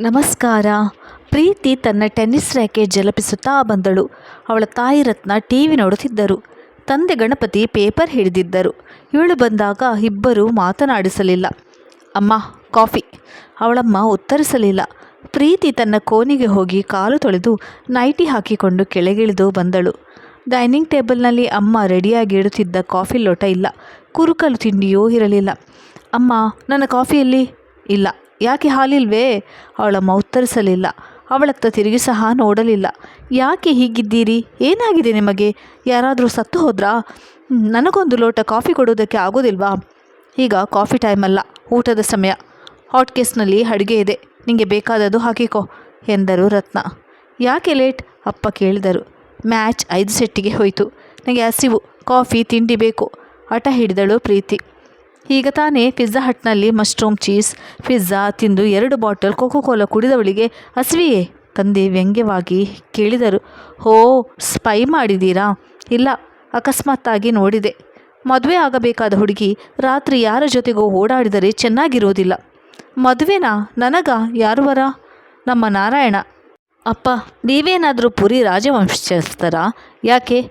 ನಮಸ್ಕಾರ. ಪ್ರೀತಿ ತನ್ನ tennis racket ಜಲಪಿಸುತ್ತಾ ಬಂದಳು. ಅವಳ ತಾಯಿ ರತ್ನ ಟಿ ವಿ ನೋಡುತ್ತಿದ್ದರು. ತಂದೆ ಗಣಪತಿ ಪೇಪರ್ ಹಿಡಿದಿದ್ದರು. ಇವಳು ಬಂದಾಗ ಇಬ್ಬರೂ ಮಾತನಾಡಿಸಲಿಲ್ಲ. ಅಮ್ಮ, ಕಾಫಿ. ಅವಳಮ್ಮ ಉತ್ತರಿಸಲಿಲ್ಲ. ಪ್ರೀತಿ ತನ್ನ ಕೋಣೆಗೆ ಹೋಗಿ ಕಾಲು ತೊಳೆದು ನೈಟಿ ಹಾಕಿಕೊಂಡು ಕೆಳಗಿಳಿದು ಬಂದಳು. ಡೈನಿಂಗ್ ಟೇಬಲ್ನಲ್ಲಿ ಅಮ್ಮ ರೆಡಿಯಾಗಿ ಇಡುತ್ತಿದ್ದ ಕಾಫಿ ಲೋಟ ಇಲ್ಲ. ಕುರುಕಲು ತಿಂಡಿಯೂ ಇರಲಿಲ್ಲ. ಅಮ್ಮ, ನನ್ನ ಕಾಫಿಯಲ್ಲಿ? ಇಲ್ಲ. ಯಾಕೆ ಹಾಲಿಲ್ವೇ? ಅವಳಮ್ಮ ಉತ್ತರಿಸಲಿಲ್ಲ. ಅವಳತ್ತ ತಿರುಗಿ ಸಹ ನೋಡಲಿಲ್ಲ. ಯಾಕೆ ಹೀಗಿದ್ದೀರಿ? ಏನಾಗಿದೆ ನಿಮಗೆ? ಯಾರಾದರೂ ಸತ್ತು ಹೋದ್ರಾ? ನನಗೊಂದು ಲೋಟ ಕಾಫಿ ಕೊಡೋದಕ್ಕೆ ಆಗೋದಿಲ್ವಾ? ಈಗ ಕಾಫಿ ಟೈಮ್ ಅಲ್ಲ, ಊಟದ ಸಮಯ. ಹಾಟ್ ಕೇಸ್ನಲ್ಲಿ ಅಡುಗೆ ಇದೆ. ನಿಮಗೆ ಬೇಕಾದದ್ದು ಹಾಕಿಕೋ, ಎಂದರು ರತ್ನ. ಯಾಕೆ ಲೇಟ್? ಅಪ್ಪ ಕೇಳಿದರು. ಮ್ಯಾಚ್ ಐದು ಸೆಟ್ಟಿಗೆ ಹೋಯಿತು. ನನಗೆ ಹಸಿವು, ಕಾಫಿ, ತಿಂಡಿ ಬೇಕು. ಹಠ ಹಿಡಿದಳು ಪ್ರೀತಿ. ಈಗ ತಾನೇ ಪಿಜ್ಜಾ ಹಟ್ನಲ್ಲಿ ಮಶ್ರೂಮ್ ಚೀಸ್, ಪಿಜ್ಜಾ, ತಿಂದು ಎರಡು ಬಾಟಲ್ ಕೋಕೋ ಕೋಲಾ ಕುಡಿದವಳಿಗೆ ಹಸಿವೆಯೇ? ತಂದೆ ವ್ಯಂಗ್ಯವಾಗಿ ಕೇಳಿದರು. ಹೋ, ಸ್ಪೈ ಮಾಡಿದ್ದೀರಾ? ಇಲ್ಲ, ಅಕಸ್ಮಾತ್ತಾಗಿ ನೋಡಿದೆ. ಮದುವೆ ಆಗಬೇಕಾದ ಹುಡುಗಿ ರಾತ್ರಿ ಯಾರ ಜೊತೆಗೂ ಓಡಾಡಿದರೆ ಚೆನ್ನಾಗಿರೋದಿಲ್ಲ. ಮದುವೆನಾ? ನನಗ? ಯಾರುವರ? ನಮ್ಮ ನಾರಾಯಣ. ಅಪ್ಪ, ನೀವೇನಾದರೂ ಪುರಿ ರಾಜವಂಶಸ್ಥರ? ಯಾಕೆ?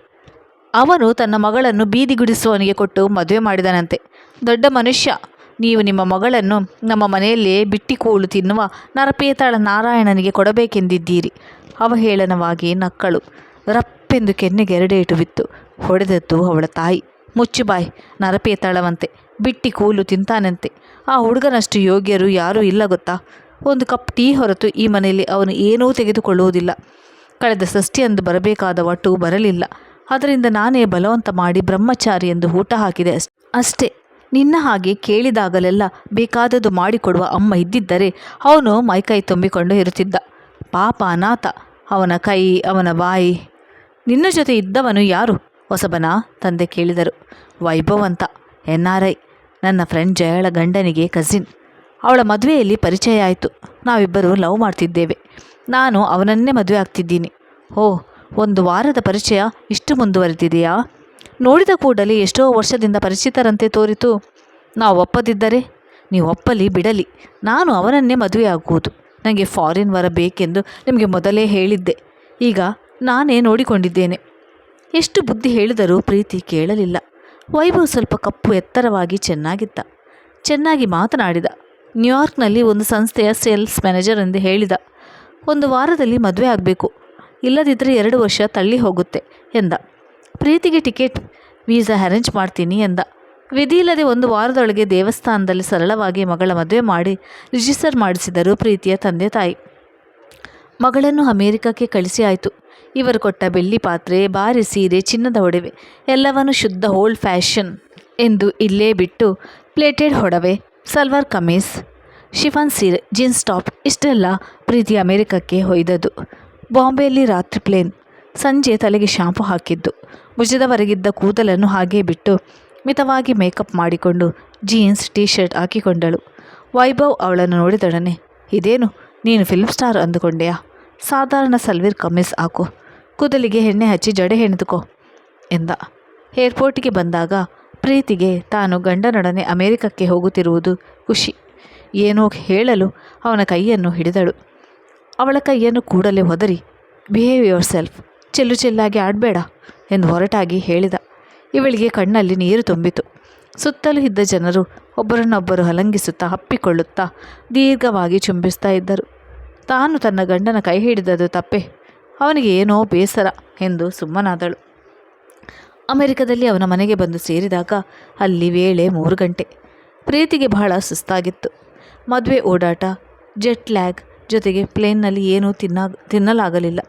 ಅವನು ತನ್ನ ಮಗಳನ್ನು ಬೀದಿಗುಡಿಸುವವನಿಗೆ ಕೊಟ್ಟು ಮದುವೆ ಮಾಡಿದನಂತೆ. ದೊಡ್ಡ ಮನುಷ್ಯ, ನೀವು ನಿಮ್ಮ ಮಗಳನ್ನು ನಮ್ಮ ಮನೆಯಲ್ಲೇ ಬಿಟ್ಟಿಕೋಳು ತಿನ್ನುವ ನರಪೇತಾಳ ನಾರಾಯಣನಿಗೆ ಕೊಡಬೇಕೆಂದಿದ್ದೀರಿ. ಅವಹೇಳನವಾಗಿ ನಕ್ಕಳು. ರಪ್ಪೆಂದು ಕೆನ್ನೆಗೆರಡೇಟು ಬಿತ್ತು. ಹೊಡೆದದ್ದು ಅವಳ ತಾಯಿ. ಮುಚ್ಚು ಬಾಯ್, ನರಪೇತಾಳವಂತೆ. ಬಿಟ್ಟಿ ಕೂಲು ತಿಂತಾನಂತೆ. ಆ ಹುಡುಗನಷ್ಟು ಯೋಗ್ಯರು ಯಾರೂ ಇಲ್ಲ ಗೊತ್ತಾ? ಒಂದು ಕಪ್ ಟೀ ಹೊರತು ಈ ಮನೆಯಲ್ಲಿ ಅವನು ಏನೂ ತೆಗೆದುಕೊಳ್ಳುವುದಿಲ್ಲ. ಕಳೆದ ಷಷ್ಠಿಯಂದು ಬರಬೇಕಾದ ಒಟ್ಟು ಬರಲಿಲ್ಲ. ಅದರಿಂದ ನಾನೇ ಬಲವಂತ ಮಾಡಿ ಬ್ರಹ್ಮಚಾರಿ ಎಂದು ಊಟ ಹಾಕಿದೆ ಅಷ್ಟೇ. ನಿನ್ನ ಹಾಗೆ ಕೇಳಿದಾಗಲೆಲ್ಲ ಬೇಕಾದದ್ದು ಮಾಡಿಕೊಡುವ ಅಮ್ಮ ಇದ್ದಿದ್ದರೆ ಅವನು ಮೈಕೈ ತುಂಬಿಕೊಂಡು ಇರುತ್ತಿದ್ದ. ಪಾಪ ಅನಾಥ. ಅವನ ಕೈ, ಅವನ ಬಾಯಿ. ನಿನ್ನ ಜೊತೆ ಇದ್ದವನು ಯಾರು? ಹೊಸಬನ? ತಂದೆ ಕೇಳಿದರು. ವೈಭವ್ ಅಂತ ಎನ್ ಆರ್ ಐ. ನನ್ನ ಫ್ರೆಂಡ್ ಜಯಳ ಗಂಡನಿಗೆ ಕಸಿನ್ ಅವಳ ಮದುವೆಯಲ್ಲಿ ಪರಿಚಯ ಆಯಿತು. ನಾವಿಬ್ಬರು ಲವ್ ಮಾಡ್ತಿದ್ದೇವೆ. ನಾನು ಅವನನ್ನೇ ಮದುವೆ ಆಗ್ತಿದ್ದೀನಿ. ಓ ಒಂದು ವಾರದ ಪರಿಚಯ ಇಷ್ಟು ಮುಂದುವರೆದಿದೆಯಾ? ನೋಡಿದ ಕೂಡಲೇ ಎಷ್ಟೋ ವರ್ಷದಿಂದ ಪರಿಚಿತರಂತೆ ತೋರಿತು. ನಾವು ಒಪ್ಪದಿದ್ದರೆ, ನೀವು ಒಪ್ಪಲಿ ಬಿಡಲಿ. ನಾನು ಅವನನ್ನೇ ಮದುವೆ ಆಗುವುದು. ನನಗೆ ಫಾರಿನ್ ವರ ಬೇಕೆಂದು ನಿಮಗೆ ಮೊದಲೇ ಹೇಳಿದ್ದೆ. ಈಗ ನಾನೇ ನೋಡಿಕೊಂಡಿದ್ದೇನೆ. ಎಷ್ಟು ಬುದ್ಧಿ ಹೇಳಿದರೂ ಪ್ರೀತಿ ಕೇಳಲಿಲ್ಲ. ವೈಭವ್ ಸ್ವಲ್ಪ ಕಪ್ಪು ಎತ್ತರವಾಗಿ ಚೆನ್ನಾಗಿದ್ದ ಚೆನ್ನಾಗಿ ಮಾತನಾಡಿದ. ನ್ಯೂಯಾರ್ಕ್ನಲ್ಲಿ ಒಂದು ಸಂಸ್ಥೆಯ ಸೇಲ್ಸ್ ಮ್ಯಾನೇಜರ್ ಎಂದು ಹೇಳಿದ. ಒಂದು ವಾರದಲ್ಲಿ ಮದುವೆ ಆಗಬೇಕು. ಇಲ್ಲದಿದ್ದರೆ ಎರಡು ವರ್ಷ ತಳ್ಳಿ ಹೋಗುತ್ತೆ ಎಂದ. ಪ್ರೀತಿಗೆ ಟಿಕೆಟ್, ವೀಸಾ ಅರೇಂಜ್ ಮಾಡ್ತೀನಿ ಎಂದ. ವಿಧಿಯಿಲ್ಲದೆ ಒಂದು ವಾರದೊಳಗೆ ದೇವಸ್ಥಾನದಲ್ಲಿ ಸರಳವಾಗಿ ಮಗಳ ಮದುವೆ ಮಾಡಿ ರಿಜಿಸ್ಟರ್ ಮಾಡಿಸಿದರು ಪ್ರೀತಿಯ ತಂದೆ ತಾಯಿ. ಮಗಳನ್ನು ಅಮೇರಿಕಕ್ಕೆ ಕಳಿಸಿ ಆಯಿತು. ಇವರು ಕೊಟ್ಟ ಬೆಳ್ಳಿ ಪಾತ್ರೆ ಬಾರಿ ಸೀರೆ, ಚಿನ್ನದ ಒಡವೆ, ಎಲ್ಲವನ್ನು ಶುದ್ಧ ಓಲ್ಡ್ ಫ್ಯಾಷನ್ ಎಂದು ಇಲ್ಲೇ ಬಿಟ್ಟು ಪ್ಲೇಟೆಡ್ ಒಡವೆ ಸಲ್ವಾರ್ ಕಮೀಸ್, ಶಿಫಾನ್ ಸೀರೆ, ಜೀನ್ಸ್ ಟಾಪ್, ಇಷ್ಟೆಲ್ಲ ಪ್ರೀತಿ ಅಮೇರಿಕಕ್ಕೆ ಹೊಯ್ದದ್ದು ಬಾಂಬೆಯಲ್ಲಿ ರಾತ್ರಿ ಪ್ಲೇನ್, ಸಂಜೆ ತಲೆಗೆ ಶಾಂಪು ಹಾಕಿದ್ದು. ಭುಜದವರೆಗಿದ್ದ ಕೂದಲನ್ನು ಹಾಗೇ ಬಿಟ್ಟು ಮಿತವಾಗಿ ಮೇಕಪ್ ಮಾಡಿಕೊಂಡು ಜೀನ್ಸ್ ಟೀ ಶರ್ಟ್ ಹಾಕಿಕೊಂಡಳು. ವೈಭವ್ ಅವಳನ್ನು ನೋಡಿದೊಡನೆ, ಇದೇನು? ನೀನು ಫಿಲ್ಮ್ ಸ್ಟಾರ್ ಅಂದುಕೊಂಡೆಯಾ? ಸಾಧಾರಣ ಸಲ್ವೀರ್ ಕಮೀಸ್ ಹಾಕು. ಕೂದಲಿಗೆ ಎಣ್ಣೆ ಹಚ್ಚಿ ಜಡೆ ಹೆಣೆದುಕೋ ಎಂದ. ಏರ್ಪೋರ್ಟಿಗೆ ಬಂದಾಗ ಪ್ರೀತಿಗೆ ತಾನು ಗಂಡನೊಡನೆ ಅಮೆರಿಕಕ್ಕೆ ಹೋಗುತ್ತಿರುವುದು ಖುಷಿ. ಏನೋ ಹೇಳಲು ಅವನ ಕೈಯನ್ನು ಹಿಡಿದಳು. ಅವಳ ಕೈಯನ್ನು ಕೂಡಲೇ ಒದರಿ ಬಿಹೇವ್ ಯುವರ್ ಸೆಲ್ಫ್ ಚೆಲ್ಲು ಚೆಲ್ಲಾಗಿ ಆಡಬೇಡ. ಎಂದು ಹೊರಟಾಗಿ ಹೇಳಿದ. ಇವಳಿಗೆ ಕಣ್ಣಲ್ಲಿ ನೀರು ತುಂಬಿತು. ಸುತ್ತಲೂ ಇದ್ದ ಜನರು ಒಬ್ಬರನ್ನೊಬ್ಬರು ಹಲಂಗಿಸುತ್ತಾ ಹಪ್ಪಿಕೊಳ್ಳುತ್ತಾ ದೀರ್ಘವಾಗಿ ಚುಂಬಿಸ್ತಾ ಇದ್ದರು. ತಾನು ತನ್ನ ಗಂಡನ ಕೈ ಹಿಡಿದದು ತಪ್ಪೆ. ಅವನಿಗೆ ಏನೋ ಬೇಸರ ಎಂದು ಸುಮ್ಮನಾದಳು. ಅಮೆರಿಕದಲ್ಲಿ ಅವನ ಮನೆಗೆ ಬಂದು ಸೇರಿದಾಗ ಅಲ್ಲಿ ವೇಳೆ ಮೂರು ಗಂಟೆ. ಪ್ರೀತಿಗೆ ಬಹಳ ಸುಸ್ತಾಗಿತ್ತು. ಮದುವೆ ಓಡಾಟ ಜೆಟ್ ಲ್ಯಾಗ್ ಜೊತೆಗೆ ಪ್ಲೇನ್ನಲ್ಲಿ ಏನೂ ತಿನ್ನ, ತಿನ್ನಲಾಗಲಿಲ್ಲ.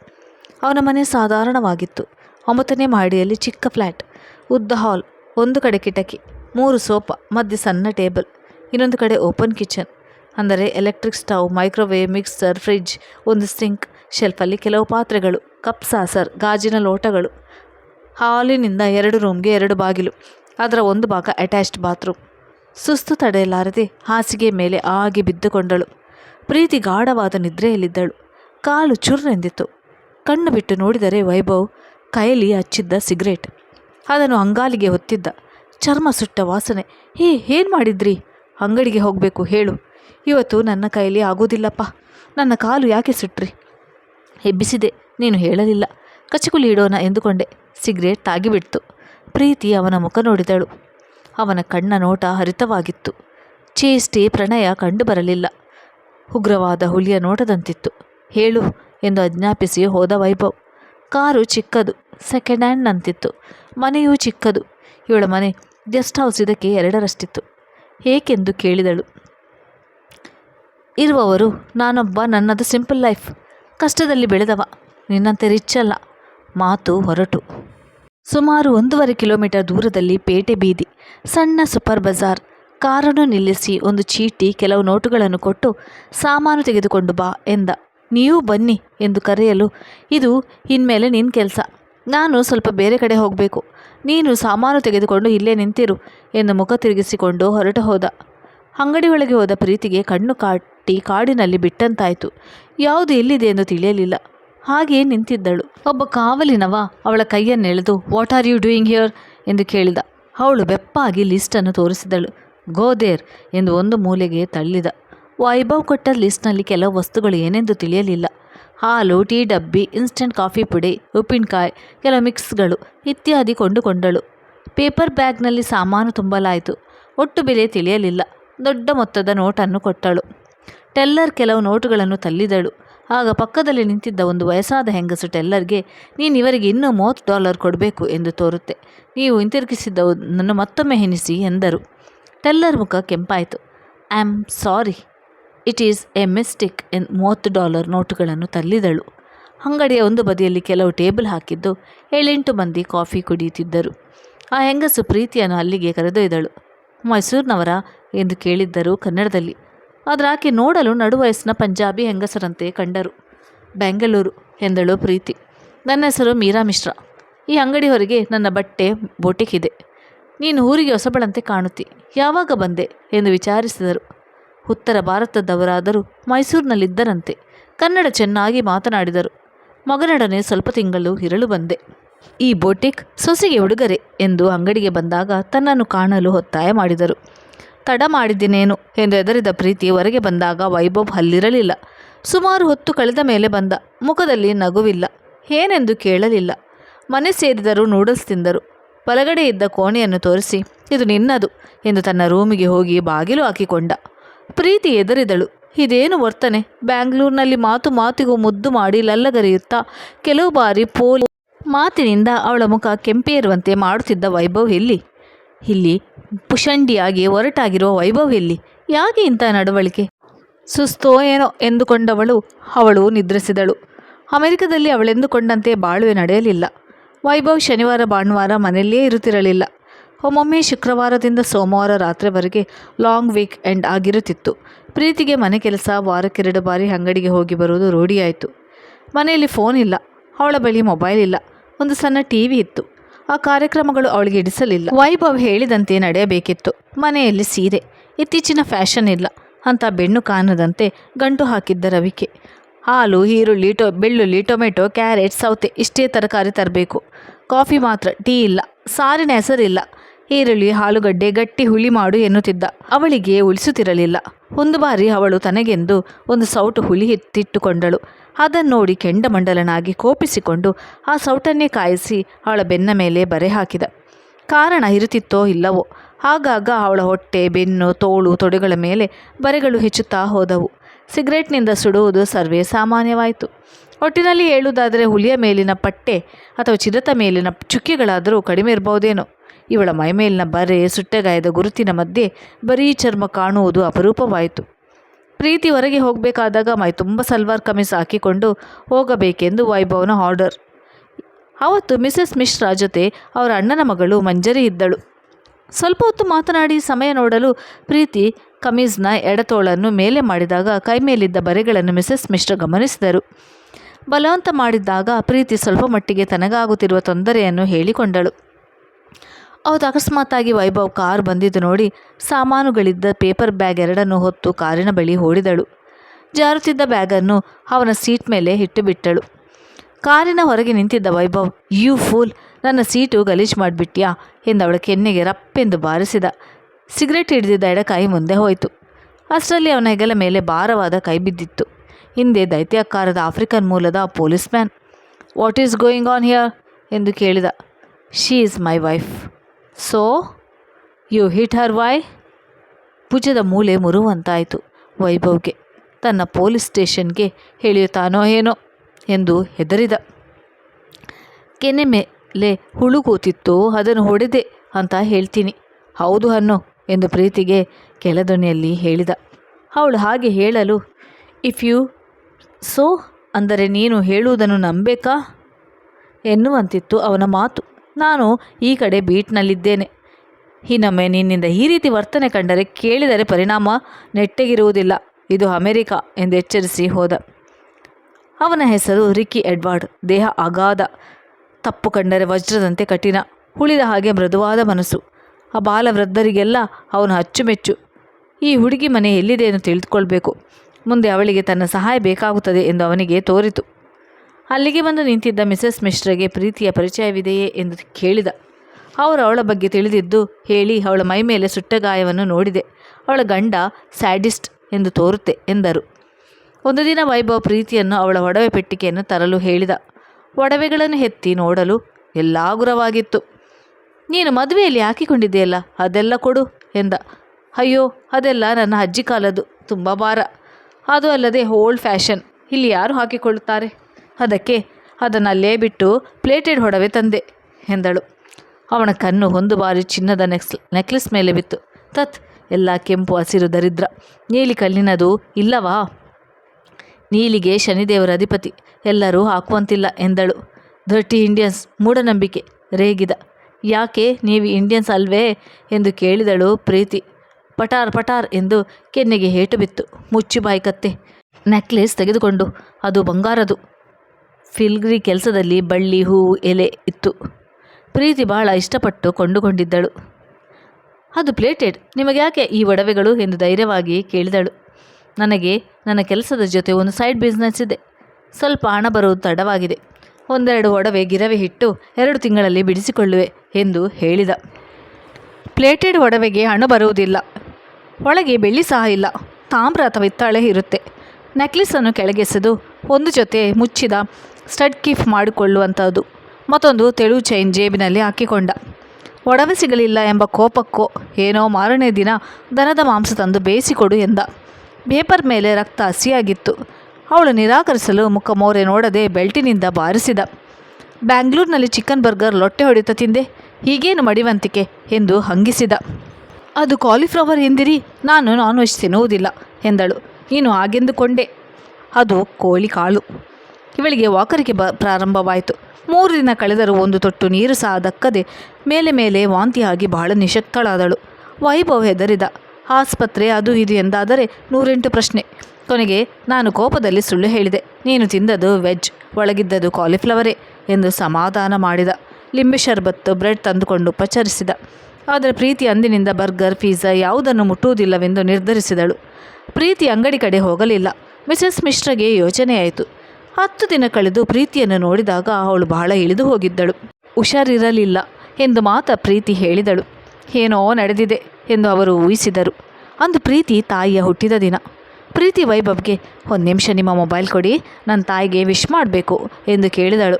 ಅವನ ಮನೆ ಸಾಧಾರಣವಾಗಿತ್ತು. ಒಂಬತ್ತನೇ ಮಹಡಿಯಲ್ಲಿ ಚಿಕ್ಕ ಫ್ಲ್ಯಾಟ್ ಉದ್ದ ಹಾಲ್, ಒಂದು ಕಡೆ ಕಿಟಕಿ, ಮೂರು ಸೋಫಾ, ಮಧ್ಯೆ ಸಣ್ಣ ಟೇಬಲ್, ಇನ್ನೊಂದು ಕಡೆ ಓಪನ್ ಕಿಚನ್, ಅಂದರೆ electric stove, microwave, mixer, fridge, ಒಂದು ಸಿಂಕ್ ಶೆಲ್ಫಲ್ಲಿ ಕೆಲವು ಪಾತ್ರೆಗಳು, ಕಪ್ ಸಾಸರ್, ಗಾಜಿನ ಲೋಟಗಳು, ಹಾಲಿನಿಂದ ಎರಡು ರೂಮ್ಗೆ ಎರಡು ಬಾಗಿಲು, ಅದರ ಒಂದು ಭಾಗ ಅಟ್ಯಾಚ್ಡ್ ಬಾತ್ರೂಮ್. ಸುಸ್ತು ತಡೆಯಲಾರದೆ ಹಾಸಿಗೆ ಮೇಲೆ ಆಗಿ ಬಿದ್ದುಕೊಂಡಳು. ಪ್ರೀತಿ ಗಾಢವಾದ ನಿದ್ರೆಯಲ್ಲಿದ್ದಳು. ಕಾಲು ಚುರ್ರೆಂದಿತ್ತು. ಕಣ್ಣು ಬಿಟ್ಟು ನೋಡಿದರೆ ವೈಭವ್ ಕೈಯಲ್ಲಿ ಹಚ್ಚಿದ್ದ ಸಿಗರೇಟ್. ಅದನ್ನು ಅಂಗಾಲಿಗೆ ಹೊತ್ತಿದ್ದ. ಚರ್ಮ ಸುಟ್ಟ ವಾಸನೆ. ಹೇ, ಏನು ಮಾಡಿದ್ರಿ? ಅಂಗಡಿಗೆ ಹೋಗಬೇಕು, ಹೇಳು. ಇವತ್ತು ನನ್ನ ಕೈಲಿ ಆಗೋದಿಲ್ಲಪ್ಪ ನನ್ನ ಕಾಲು ಯಾಕೆ ಸುಟ್ರಿ? ಎಬ್ಬಿಸಿದೆ. ನೀನು ಹೇಳಲಿಲ್ಲ. ಕಚಕುಲಿ ಇಡೋಣ ಎಂದುಕೊಂಡೆ. ಸಿಗರೇಟ್ ತಾಗಿಬಿಡ್ತು. ಪ್ರೀತಿ ಅವನ ಮುಖ ನೋಡಿದಳು. ಅವನ ಕಣ್ಣ ನೋಟ ಹರಿತವಾಗಿತ್ತು. ಚೇಷ್ಟೆ ಪ್ರಣಯ ಕಂಡುಬರಲಿಲ್ಲ. ಉಗ್ರವಾದ ಹುಲಿಯ ನೋಟದಂತಿತ್ತು. ಹೇಳು ಎಂದು ಅಜ್ಞಾಪಿಸಿ ಹೋದ ವೈಭವ್. ಕಾರು ಚಿಕ್ಕದು ಸೆಕೆಂಡ್ ಹ್ಯಾಂಡ್ ಅಂತಿತ್ತು ಮನೆಯೂ ಚಿಕ್ಕದು. ಇವಳ ಮನೆ ಗೆಸ್ಟ್ ಹೌಸ್ ಇದಕ್ಕೆ ಎರಡರಷ್ಟಿತ್ತು. ಏಕೆಂದು ಕೇಳಿದಳು. ಇರುವವರು, ನಾನೊಬ್ಬ, ನನ್ನದು ಸಿಂಪಲ್ ಲೈಫ್ ಕಷ್ಟದಲ್ಲಿ ಬೆಳೆದವ. ನಿನ್ನಂತೆ ರಿಚ್ ಅಲ್ಲ. ಮಾತು ಹೊರಟು. ಸುಮಾರು ಒಂದೂವರೆ ಕಿಲೋಮೀಟರ್ ದೂರದಲ್ಲಿ ಪೇಟೆ ಬೀದಿ, ಸಣ್ಣ ಸೂಪರ್ ಬಜಾರ್ ಕಾರನ್ನು ನಿಲ್ಲಿಸಿ ಒಂದು ಚೀಟಿ, ಕೆಲವು ನೋಟುಗಳನ್ನು ಕೊಟ್ಟು ಸಾಮಾನು ತೆಗೆದುಕೊಂಡು ಬಾ ಎಂದ. ನೀವು ಬನ್ನಿ ಎಂದು ಕರೆಯಲು, ಇದು ಇನ್ಮೇಲೆ ನಿನ್ನ ಕೆಲಸ. ನಾನು ಸ್ವಲ್ಪ ಬೇರೆ ಕಡೆ ಹೋಗಬೇಕು. ನೀನು ಸಾಮಾನು ತೆಗೆದುಕೊಂಡು ಇಲ್ಲೇ ನಿಂತಿರು ಎಂದು ಮುಖ ತಿರುಗಿಸಿಕೊಂಡು ಹೊರಟು ಹೋದ. ಅಂಗಡಿಯೊಳಗೆ ಹೋದ ಪ್ರೀತಿಗೆ ಕಣ್ಣು ಕಾಟಿ ಕಾಡಿನಲ್ಲಿ ಬಿಟ್ಟಂತಾಯಿತು. ಯಾವುದು ಎಲ್ಲಿದೆ ಎಂದು ತಿಳಿಯಲಿಲ್ಲ. ಹಾಗೆಯೇ ನಿಂತಿದ್ದಳು. ಒಬ್ಬ ಕಾವಲಿನವ ಅವಳ ಕೈಯನ್ನೆಳೆದು what are you doing here ಎಂದು ಕೇಳಿದ. ಅವಳು ಬೆಪ್ಪಾಗಿ ಲಿಸ್ಟನ್ನು ತೋರಿಸಿದಳು. ಗೋದೇರ್ ಎಂದು ಒಂದು ಮೂಲೆಗೆ ತಳ್ಳಿದ. ವೈಭವ್ ಕೊಟ್ಟ ಲಿಸ್ಟ್ನಲ್ಲಿ ಕೆಲವು ವಸ್ತುಗಳು ಏನೆಂದು ತಿಳಿಯಲಿಲ್ಲ. ಹಾಲು, ಟೀ, ಡಬ್ಬಿ ಇನ್ಸ್ಟೆಂಟ್ ಕಾಫಿ ಪುಡಿ, ಉಪ್ಪಿನಕಾಯಿ ಕೆಲವು ಮಿಕ್ಸ್ಗಳು ಇತ್ಯಾದಿ ಕೊಂಡುಕೊಂಡಳು. ಪೇಪರ್ ಬ್ಯಾಗ್ನಲ್ಲಿ ಸಾಮಾನು ತುಂಬಲಾಯಿತು. ಒಟ್ಟು ಬೆಲೆ ತಿಳಿಯಲಿಲ್ಲ. ದೊಡ್ಡ ಮೊತ್ತದ ನೋಟನ್ನು ಕೊಟ್ಟಳು. ಟೆಲ್ಲರ್ ಕೆಲವು ನೋಟುಗಳನ್ನು ತಲ್ಲಿದಳು ಆಗ ಪಕ್ಕದಲ್ಲಿ ನಿಂತಿದ್ದ ಒಂದು ವಯಸ್ಸಾದ ಹೆಂಗಸು ಟೆಲ್ಲರ್ಗೆ, ನೀನು ಇವರಿಗೆ ಇನ್ನೂ ಮೂವತ್ತು ಡಾಲರ್ ಕೊಡಬೇಕು ಎಂದು ತೋರುತ್ತೆ. ನೀವು ಹಿಂತಿರುಗಿಸಿದ್ದನ್ನು ಮತ್ತೊಮ್ಮೆ ಎನಿಸಿ ಎಂದರು. ಟೆಲ್ಲರ್ ಮುಖ ಕೆಂಪಾಯಿತು. I am sorry. It is a mistake and ಮೂವತ್ತು ಡಾಲರ್ ನೋಟುಗಳನ್ನು ತಲ್ಲಿದಳು. ಅಂಗಡಿಯ ಒಂದು ಬದಿಯಲ್ಲಿ ಕೆಲವು ಟೇಬಲ್ ಹಾಕಿದ್ದು ಏಳೆಂಟು ಮಂದಿ ಕಾಫಿ ಕುಡಿಯುತ್ತಿದ್ದರು. ಆ ಹೆಂಗಸು ಪ್ರೀತಿಯನ್ನು ಅಲ್ಲಿಗೆ ಕರೆದೊಯ್ದಳು. ಮೈಸೂರಿನವರ ಎಂದು ಕೇಳಿದ್ದರು ಕನ್ನಡದಲ್ಲಿ. ಆದರೆ ಆಕೆ ನೋಡಲು ನಡುವಯಸ್ಸಿನ ಪಂಜಾಬಿ ಹೆಂಗಸರಂತೆ ಕಂಡರು. ಬೆಂಗಳೂರು, ಎಂದಳು ಪ್ರೀತಿ. ನನ್ನ ಹೆಸರು ಮೀರಾ ಮಿಶ್ರಾ. ಈ ಅಂಗಡಿ ಹೊರಗೆ ನನ್ನ ಬಟ್ಟೆ ಬೋಟಿಕ್ ಇದೆ. ನೀನು ಊರಿಗೆ ಹೊಸಬಳಂತೆ ಕಾಣುತ್ತಿ. ಯಾವಾಗ ಬಂದೆ? ಎಂದು ವಿಚಾರಿಸಿದರು. ಉತ್ತರ ಭಾರತದವರಾದರೂ ಮೈಸೂರಿನಲ್ಲಿದ್ದರಂತೆ. ಕನ್ನಡ ಚೆನ್ನಾಗಿ ಮಾತನಾಡಿದರು. ಮಗನೊಡನೆ ಸ್ವಲ್ಪ ತಿಂಗಳು ಇರಲು ಬಂದೆ. ಈ ಬೋಟಿಕ್ ಸೊಸೆಗೆ ಉಡುಗೊರೆ ಎಂದು ಅಂಗಡಿಗೆ ಬಂದಾಗ ತನ್ನನ್ನು ಕಾಣಲು ಒತ್ತಾಯ ಮಾಡಿದರು. ತಡ ಮಾಡಿದ್ದೇನೇನು ಎಂದು ಹೆದರಿದ ಪ್ರೀತಿ ಹೊರಗೆ ಬಂದಾಗ ವೈಭವ್ ಅಲ್ಲಿರಲಿಲ್ಲ. ಸುಮಾರು ಹೊತ್ತು ಕಳೆದ ಮೇಲೆ ಬಂದ. ಮುಖದಲ್ಲಿ ನಗುವಿಲ್ಲ. ಏನೆಂದು ಕೇಳಲಿಲ್ಲ. ಮನೆ ಸೇರಿದರು ನೂಡಲ್ಸ್ ತಿಂದರು. ಬಲಗಡೆ ಇದ್ದ ಕೋಣೆಯನ್ನು ತೋರಿಸಿ, ಇದು ನಿನ್ನದು ಎಂದು ತನ್ನ ರೂಮಿಗೆ ಹೋಗಿ ಬಾಗಿಲು ಹಾಕಿಕೊಂಡ. ಪ್ರೀತಿ ಎದುರಿದಳು. ಇದೇನು ವರ್ತನೆ? ಬ್ಯಾಂಗ್ಳೂರಿನಲ್ಲಿ ಮಾತು ಮಾತಿಗೂ ಮುದ್ದು ಮಾಡಿ ಲಲ್ಲಗರಿಯುತ್ತಾ ಕೆಲವು ಬಾರಿ ಪೋಲಿ ಮಾತಿನಿಂದ ಅವಳ ಮುಖ ಕೆಂಪೇರುವಂತೆ ಮಾಡುತ್ತಿದ್ದ ವೈಭವ್ ಎಲ್ಲಿ? ಇಲ್ಲಿ ಪುಷಂಡಿಯಾಗಿ ಒರಟಾಗಿರುವ ವೈಭವ್ ಎಲ್ಲಿ? ಯಾಕೆ ಇಂಥ ನಡವಳಿಕೆ? ಸುಸ್ತೋ ಏನೋ ಎಂದುಕೊಂಡವಳು, ಅವಳು ನಿದ್ರಿಸಿದಳು. ಅಮೆರಿಕದಲ್ಲಿ ಅವಳೆಂದುಕೊಂಡಂತೆ ಬಾಳುವೆ ನಡೆಯಲಿಲ್ಲ. ವೈಭವ್ ಶನಿವಾರ, ಭಾನುವಾರ ಮನೆಯಲ್ಲೇ ಇರುತ್ತಿರಲಿಲ್ಲ. ಒಮ್ಮೊಮ್ಮೆ ಶುಕ್ರವಾರದಿಂದ ಸೋಮವಾರ ರಾತ್ರಿವರೆಗೆ ಲಾಂಗ್ ವೀಕ್ ಎಂಡ್ ಆಗಿರುತ್ತಿತ್ತು. ಪ್ರೀತಿಗೆ ಮನೆ ಕೆಲಸ ವಾರಕ್ಕೆರಡು ಬಾರಿ ಅಂಗಡಿಗೆ ಹೋಗಿ ಬರುವುದು ರೂಢಿಯಾಯಿತು. ಮನೆಯಲ್ಲಿ ಫೋನ್ ಇಲ್ಲ, ಅವಳ ಬಳಿ ಮೊಬೈಲ್ ಇಲ್ಲ, ಒಂದು ಸಣ್ಣ ಟಿ ವಿ ಇತ್ತು. ಆ ಕಾರ್ಯಕ್ರಮಗಳು ಅವಳಿಗೆ ಇಡಿಸಲಿಲ್ಲ ವೈಭವ್ ಹೇಳಿದಂತೆ ನಡೆಯಬೇಕಿತ್ತು. ಮನೆಯಲ್ಲಿ ಸೀರೆ, ಇತ್ತೀಚಿನ ಫ್ಯಾಷನ್ ಇಲ್ಲ ಅಂತ ಬೆಣ್ಣು ಕಾಣದಂತೆ ಗಂಟು ಹಾಕಿದ್ದ ರವಿಕೆ. ಹಾಲು, ಈರುಳ್ಳಿ, ಟೊ, ಬೆಳ್ಳುಳ್ಳಿ, ಟೊಮೆಟೊ, ಕ್ಯಾರೆಟ್, ಸೌತೆ ಇಷ್ಟೇ ತರಕಾರಿ ತರಬೇಕು. ಕಾಫಿ ಮಾತ್ರ, ಟೀ ಇಲ್ಲ, ಸಾರಿನ ಹೆಸರಿಲ್ಲ. ಈರುಳ್ಳಿ, ಆಲೂಗಡ್ಡೆ ಗಟ್ಟಿ ಹುಳಿ ಮಾಡು ಎನ್ನುತ್ತಿದ್ದ. ಅವಳಿಗೆ ಉಳಿಸುತ್ತಿರಲಿಲ್ಲ. ಒಂದು ಬಾರಿ ಅವಳು ತನಗೆಂದು ಒಂದು ಸೌಟು ಹುಳಿ ಎತ್ತಿಟ್ಟುಕೊಂಡಳು. ಅದನ್ನು ನೋಡಿ ಕೆಂಡಮಂಡಲನಾಗಿ ಕೋಪಿಸಿಕೊಂಡು ಆ ಸೌಟನ್ನೇ ಕಾಯಿಸಿ ಅವಳ ಬೆನ್ನ ಮೇಲೆ ಬರೆ ಹಾಕಿದ. ಕಾರಣ ಇರುತ್ತಿತ್ತೋ ಇಲ್ಲವೋ? ಆಗಾಗ ಅವಳ ಹೊಟ್ಟೆ, ಬೆನ್ನು, ತೋಳು, ತೊಡೆಗಳ ಮೇಲೆ ಬರೆಗಳು ಹೆಚ್ಚುತ್ತಾ ಹೋದವು. ಸಿಗರೆಟ್ನಿಂದ ಸುಡುವುದು ಸರ್ವೇ ಸಾಮಾನ್ಯವಾಯಿತು. ಒಟ್ಟಿನಲ್ಲಿ ಹೇಳುವುದಾದರೆ ಹುಲಿಯ ಮೇಲಿನ ಪಟ್ಟೆ ಅಥವಾ ಚಿರತ ಮೇಲಿನ ಚುಕ್ಕಿಗಳಾದರೂ ಕಡಿಮೆ ಇರಬಹುದೇನೋ? ಇವಳ ಮೈಮೇಲಿನ ಬರೆ ಸುಟ್ಟೆಗಾಯದ ಗುರುತಿನ ಮಧ್ಯೆ ಬರೀ ಚರ್ಮ ಕಾಣುವುದು ಅಪರೂಪವಾಯಿತು. ಪ್ರೀತಿ ಹೊರಗೆ ಹೋಗಬೇಕಾದಾಗ ಮೈ ತುಂಬ ಸಲ್ವಾರ್ ಕಮೀಸ್ ಹಾಕಿಕೊಂಡು ಹೋಗಬೇಕೆಂದು ವೈಭವನ ಆರ್ಡರ್. ಅವತ್ತು ಮಿಸಸ್ ಮಿಶ್ರಾ ಜೊತೆ ಅವರ ಅಣ್ಣನ ಮಗಳು ಮಂಜರಿ ಇದ್ದಳು. ಸ್ವಲ್ಪ ಹೊತ್ತು ಮಾತನಾಡಿ ಸಮಯ ನೋಡಲು ಪ್ರೀತಿ ಕಮೀಸ್ನ ಎಡತೋಳನ್ನು ಮೇಲೆ ಮಾಡಿದಾಗ ಕೈ ಮೇಲಿದ್ದ ಬರೆಗಳನ್ನು ಮಿಸಸ್ ಮಿಶ್ರ ಗಮನಿಸಿದರು. ಬಲವಂತ ಮಾಡಿದ್ದಾಗ ಪ್ರೀತಿ ಸ್ವಲ್ಪ ಮಟ್ಟಿಗೆ ತನಗಾಗುತ್ತಿರುವ ತೊಂದರೆಯನ್ನು ಹೇಳಿಕೊಂಡಳು. ಅವತ್ತು ಅಕಸ್ಮಾತ್ತಾಗಿ ವೈಭವ್ ಕಾರ್ ಬಂದಿದ್ದು ನೋಡಿ ಸಾಮಾನುಗಳಿದ್ದ ಪೇಪರ್ ಬ್ಯಾಗ್ ಎರಡನ್ನು ಹೊತ್ತು ಕಾರಿನ ಬಳಿ ಓಡಿದಳು ಜಾರುತ್ತಿದ್ದ ಬ್ಯಾಗನ್ನು ಅವನ ಸೀಟ್ ಮೇಲೆ ಇಟ್ಟುಬಿಟ್ಟಳು. ಕಾರಿನ ಹೊರಗೆ ನಿಂತಿದ್ದ ವೈಭವ್, ಯು ಫೂಲ್, ನನ್ನ ಸೀಟು ಗಲೀಜು ಮಾಡಿಬಿಟ್ಯಾ? ಅವಳ ಕೆನ್ನೆಗೆ ರಪ್ಪೆಂದು ಬಾರಿಸಿದ. ಸಿಗರೆಟ್ ಹಿಡಿದಿದ್ದ ಎಡಕಾಯಿ ಮುಂದೆ ಹೋಯಿತು. ಅಷ್ಟರಲ್ಲಿ ಅವನ ಹೆಗಲ ಮೇಲೆ ಭಾರವಾದ ಕೈ ಬಿದ್ದಿತ್ತು. ಹಿಂದೆ ದೈತ್ಯಾಕಾರದ ಆಫ್ರಿಕನ್ ಮೂಲದ policeman what is going on here? ಎಂದು ಕೇಳಿದ. She is my wife. So you hit her why ಭುಜದ ಮೂಲೆ ಮುರುವಂತಾಯಿತು. ವೈಭವ್ಗೆ, ತನ್ನ ಪೊಲೀಸ್ ಸ್ಟೇಷನ್ಗೆ ಹೇಳಿಯುತ್ತಾನೋ ಏನೋ ಎಂದು ಹೆದರಿದ. ಕೆನೆ ಮೇಲೆ ಹುಳು ಕೂತಿತ್ತು ಅದನ್ನು ಹೊಡೆದೆ ಅಂತ ಹೇಳ್ತೀನಿ. ಹೌದು ಅನ್ನು ಎಂದು ಪ್ರೀತಿಗೆ ಕೆಳದೊನೆಯಲ್ಲಿ ಹೇಳಿದ. ಅವಳು ಹಾಗೆ ಹೇಳಲು ಇಫ್ ಯು ಸೋ ಅಂದರೆ ನೀನು ಹೇಳುವುದನ್ನು ನಂಬೇಕಾ? ಎನ್ನುವಂತಿತ್ತು ಅವನ ಮಾತು. ನಾನು ಈ ಕಡೆ ಬೀಟ್ನಲ್ಲಿದ್ದೇನೆ. ಇನ್ನೊಮ್ಮೆ ನಿನ್ನಿಂದ ಈ ರೀತಿ ವರ್ತನೆ ಕಂಡರೆ ಕೇಳಿದರೆ ಪರಿಣಾಮ ನೆಟ್ಟಗಿರುವುದಿಲ್ಲ. ಇದು ಅಮೆರಿಕ ಎಂದು ಎಚ್ಚರಿಸಿ ಹೋದ. ಅವನ ಹೆಸರು ರಿಕ್ಕಿ ಎಡ್ವಾರ್ಡ್. ದೇಹ ಅಗಾಧ. ತಪ್ಪು ಕಂಡರೆ ವಜ್ರದಂತೆ ಕಠಿಣ. ಉಳಿದ ಹಾಗೆ ಮೃದುವಾದ ಮನಸ್ಸು. ಆ ಬಾಲ ವೃದ್ಧರಿಗೆಲ್ಲ ಅವನು ಅಚ್ಚುಮೆಚ್ಚು. ಈ ಹುಡುಗಿ ಮನೆ ಎಲ್ಲಿದೆ ಎಂದು ತಿಳಿದುಕೊಳ್ಬೇಕು. ಮುಂದೆ ಅವಳಿಗೆ ತನ್ನ ಸಹಾಯ ಬೇಕಾಗುತ್ತದೆ ಎಂದು ಅವನಿಗೆ ತೋರಿತು. ಅಲ್ಲಿಗೆ ಬಂದು ನಿಂತಿದ್ದ ಮಿಸಸ್ ಮಿಶ್ರಗೆ ಪ್ರೀತಿಯ ಪರಿಚಯವಿದೆಯೇ ಎಂದು ಕೇಳಿದ. ಅವರು ಅವಳ ಬಗ್ಗೆ ತಿಳಿದಿದ್ದು ಹೇಳಿ ಅವಳ ಮೈ ಮೇಲೆ ಸುಟ್ಟ ಗಾಯವನ್ನು ನೋಡಿದೆ. ಅವಳ ಗಂಡ ಸ್ಯಾಡಿಸ್ಟ್ ಎಂದು ತೋರುತ್ತೆ ಎಂದರು. ಒಂದು ದಿನ ವೈಭವ್ ಪ್ರೀತಿಯನ್ನು ಅವಳ ಒಡವೆ ಪೆಟ್ಟಿಗೆಯನ್ನು ತರಲು ಹೇಳಿದ. ಒಡವೆಗಳನ್ನು ಎತ್ತಿ ನೋಡಲು ಎಲ್ಲ ಗುರವಾಗಿತ್ತು. ನೀನು ಮದುವೆಯಲ್ಲಿ ಹಾಕಿಕೊಂಡಿದ್ದೆಯಲ್ಲ, ಅದೆಲ್ಲ ಕೊಡು ಎಂದ. ಅಯ್ಯೋ, ಅದೆಲ್ಲ ನನ್ನ ಅಜ್ಜಿ ಕಾಲದ್ದು, ತುಂಬ ಭಾರ. ಅದು ಅಲ್ಲದೆ ಓಲ್ಡ್ ಫ್ಯಾಷನ್ ಇಲ್ಲಿ ಯಾರು ಹಾಕಿಕೊಳ್ಳುತ್ತಾರೆ? ಅದಕ್ಕೆ ಅದನ್ನು ಅಲ್ಲೇ ಬಿಟ್ಟು ಪ್ಲೇಟೆಡ್ ಹೊಡವೆ ತಂದೆ ಎಂದಳು. ಅವನ ಕಣ್ಣು ಒಂದು ಬಾರಿ ಚಿನ್ನದ ನೆಕ್ಸ್, ನೆಕ್ಲೆಸ್ ಮೇಲೆ ಬಿತ್ತು. ತತ್ ಎಲ್ಲ ಕೆಂಪು ಹಸಿರು ದರಿದ್ರ. ನೀಲಿ ಕಲ್ಲಿನದು ಇಲ್ಲವಾ? ನೀಲಿಗೆ ಶನಿದೇವರ ಅಧಿಪತಿ. ಎಲ್ಲರೂ ಹಾಕುವಂತಿಲ್ಲ ಎಂದಳು. ಧರ್ಟಿ ಇಂಡಿಯನ್ಸ್ ಮೂಢನಂಬಿಕೆ ರೇಗಿದ. ಯಾಕೆ ನೀವು ಇಂಡಿಯನ್ಸ್ ಅಲ್ವೇ? ಎಂದು ಕೇಳಿದಳು ಪ್ರೀತಿ. ಪಟಾರ್ ಪಟಾರ್ ಎಂದು ಕೆನ್ನೆಗೆ ಹೇಟು ಬಿತ್ತು. ಮುಚ್ಚಿ ಬಾಯಿ ಕತ್ತೆ. ನೆಕ್ಲೆಸ್ ತೆಗೆದುಕೊಂಡು. ಅದು ಬಂಗಾರದು. ಫಿಲ್ಗ್ರಿ ಕೆಲಸದಲ್ಲಿ ಬಳ್ಳಿ ಹೂವು ಎಲೆ ಇತ್ತು. ಪ್ರೀತಿ ಬಹಳ ಇಷ್ಟಪಟ್ಟು ಕೊಂಡುಕೊಂಡಿದ್ದಳು. ಅದು ಪ್ಲೇಟೆಡ್. ನಿಮಗೆ ಯಾಕೆ ಈ ಒಡವೆಗಳು ಎಂದು ಧೈರ್ಯವಾಗಿ ಕೇಳಿದಳು. ನನಗೆ ನನ್ನ ಕೆಲಸದ ಜೊತೆ ಒಂದು ಸೈಡ್ ಬಿಸ್ನೆಸ್ ಇದೆ. ಸ್ವಲ್ಪ ಹಣ ಬರುವುದು ತಡವಾಗಿದೆ. ಒಂದೆರಡು ಒಡವೆ ಗಿರವೆ ಇಟ್ಟು ಎರಡು ತಿಂಗಳಲ್ಲಿ ಬಿಡಿಸಿಕೊಳ್ಳುವೆ ಎಂದು ಹೇಳಿದ. ಪ್ಲೇಟೆಡ್ ಒಡವೆಗೆ ಹಣ ಬರುವುದಿಲ್ಲ. ಒಳಗೆ ಬೆಳ್ಳಿ ಸಹ ಇಲ್ಲ. ತಾಮ್ರ ಅಥವಾ ಇತ್ತಾಳೆ ಇರುತ್ತೆ. ನೆಕ್ಲೆಸನ್ನು ಕೆಳಗೆಸೆದು ಒಂದು ಜೊತೆ ಮುಚ್ಚಿದ ಸ್ಟಡ್ ಕೀಫ್ ಮಾಡಿಕೊಳ್ಳುವಂಥದ್ದು. ಮತ್ತೊಂದು ತೆಳು ಚೈನ್ ಜೇಬಿನಲ್ಲಿ ಹಾಕಿಕೊಂಡ. ಒಡವೆ ಸಿಗಲಿಲ್ಲ ಎಂಬ ಕೋಪಕ್ಕೋ ಏನೋ ಮಾರನೇ ದಿನ ದನದ ಮಾಂಸ ತಂದು ಬೇಯಿಸಿಕೊಡು ಎಂದ. ಪೇಪರ್ ಮೇಲೆ ರಕ್ತ ಹಸಿಯಾಗಿತ್ತು. ಅವಳು ನಿರಾಕರಿಸಲು ಮುಖ ಮೋರೆ ನೋಡದೆ ಬೆಲ್ಟಿನಿಂದ ಬಾರಿಸಿದ. ಬ್ಯಾಂಗ್ಳೂರಿನಲ್ಲಿ ಚಿಕನ್ ಬರ್ಗರ್ ಲೊಟ್ಟೆ ಹೊಡೆತ ತಿಂದೆ. ಹೀಗೇನು ಮಡಿವಂತಿಕೆ ಎಂದು ಹಂಗಿಸಿದ. ಅದು ಕಾಲಿಫ್ಲವರ್ ಎಂದಿರಿ, ನಾನು ನಾನ್ ವೆಜ್ ತಿನ್ನುವುದಿಲ್ಲ ಎಂದಳು. ನೀನು ಹಾಗೆಂದುಕೊಂಡೆ. ಅದು ಕೋಳಿ ಕಾಳು. ಇವಳಿಗೆ ವಾಕರಿಕೆ ಬ ಪ್ರಾರಂಭವಾಯಿತು. ಮೂರು ದಿನ ಕಳೆದರೂ ಒಂದು ತೊಟ್ಟು ನೀರು ಸಹ ದಕ್ಕದೆ ಮೇಲೆ ಮೇಲೆ ವಾಂತಿಯಾಗಿ ಬಹಳ ನಿಶಕ್ತಳಾದಳು. ವೈಭವ್ ಹೆದರಿದ. ಆಸ್ಪತ್ರೆ ಅದು ಇದು ಎಂದಾದರೆ ನೂರೆಂಟು ಪ್ರಶ್ನೆ. ಕೊನೆಗೆ ನಾನು ಕೋಪದಲ್ಲಿ ಸುಳ್ಳು ಹೇಳಿದೆ. ನೀನು ತಿಂದದು ವೆಜ್ ಒಳಗಿದ್ದದು ಕಾಲಿಫ್ಲವರೇ ಎಂದು ಸಮಾಧಾನ ಮಾಡಿದ. ಲಿಂಬೆ ಶರ್ಬತ್ತು, ಬ್ರೆಡ್ ತಂದುಕೊಂಡು ಉಪಚರಿಸಿದ. ಆದರೆ ಪ್ರೀತಿ ಅಂದಿನಿಂದ ಬರ್ಗರ್, ಪಿಜ್ಜಾ ಯಾವುದನ್ನು ಮುಟ್ಟುವುದಿಲ್ಲವೆಂದು ನಿರ್ಧರಿಸಿದಳು. ಪ್ರೀತಿ ಅಂಗಡಿ ಕಡೆ ಹೋಗಲಿಲ್ಲ. ಮಿಸಸ್ ಮಿಶ್ರಗೆ ಯೋಚನೆಯಾಯಿತು. ಹತ್ತು ದಿನ ಕಳೆದು ಪ್ರೀತಿಯನ್ನು ನೋಡಿದಾಗ ಅವಳು ಬಹಳ ಇಳಿದು ಹೋಗಿದ್ದಳು. ಹುಷಾರಿರಲಿಲ್ಲ ಎಂದು ಮಾತ ಪ್ರೀತಿ ಹೇಳಿದಳು. ಏನೋ ನಡೆದಿದೆ ಎಂದು ಅವರು ಊಹಿಸಿದರು. ಅಂದು ಪ್ರೀತಿ ತಾಯಿಯ ಹುಟ್ಟಿದ ದಿನ. ಪ್ರೀತಿ ವೈಭವ್ಗೆ ಒಂದು ನಿಮಿಷ ನಿಮ್ಮ ಮೊಬೈಲ್ ಕೊಡಿ ನನ್ನ ತಾಯಿಗೆ ವಿಶ್ ಮಾಡಬೇಕು ಎಂದು ಕೇಳಿದಳು.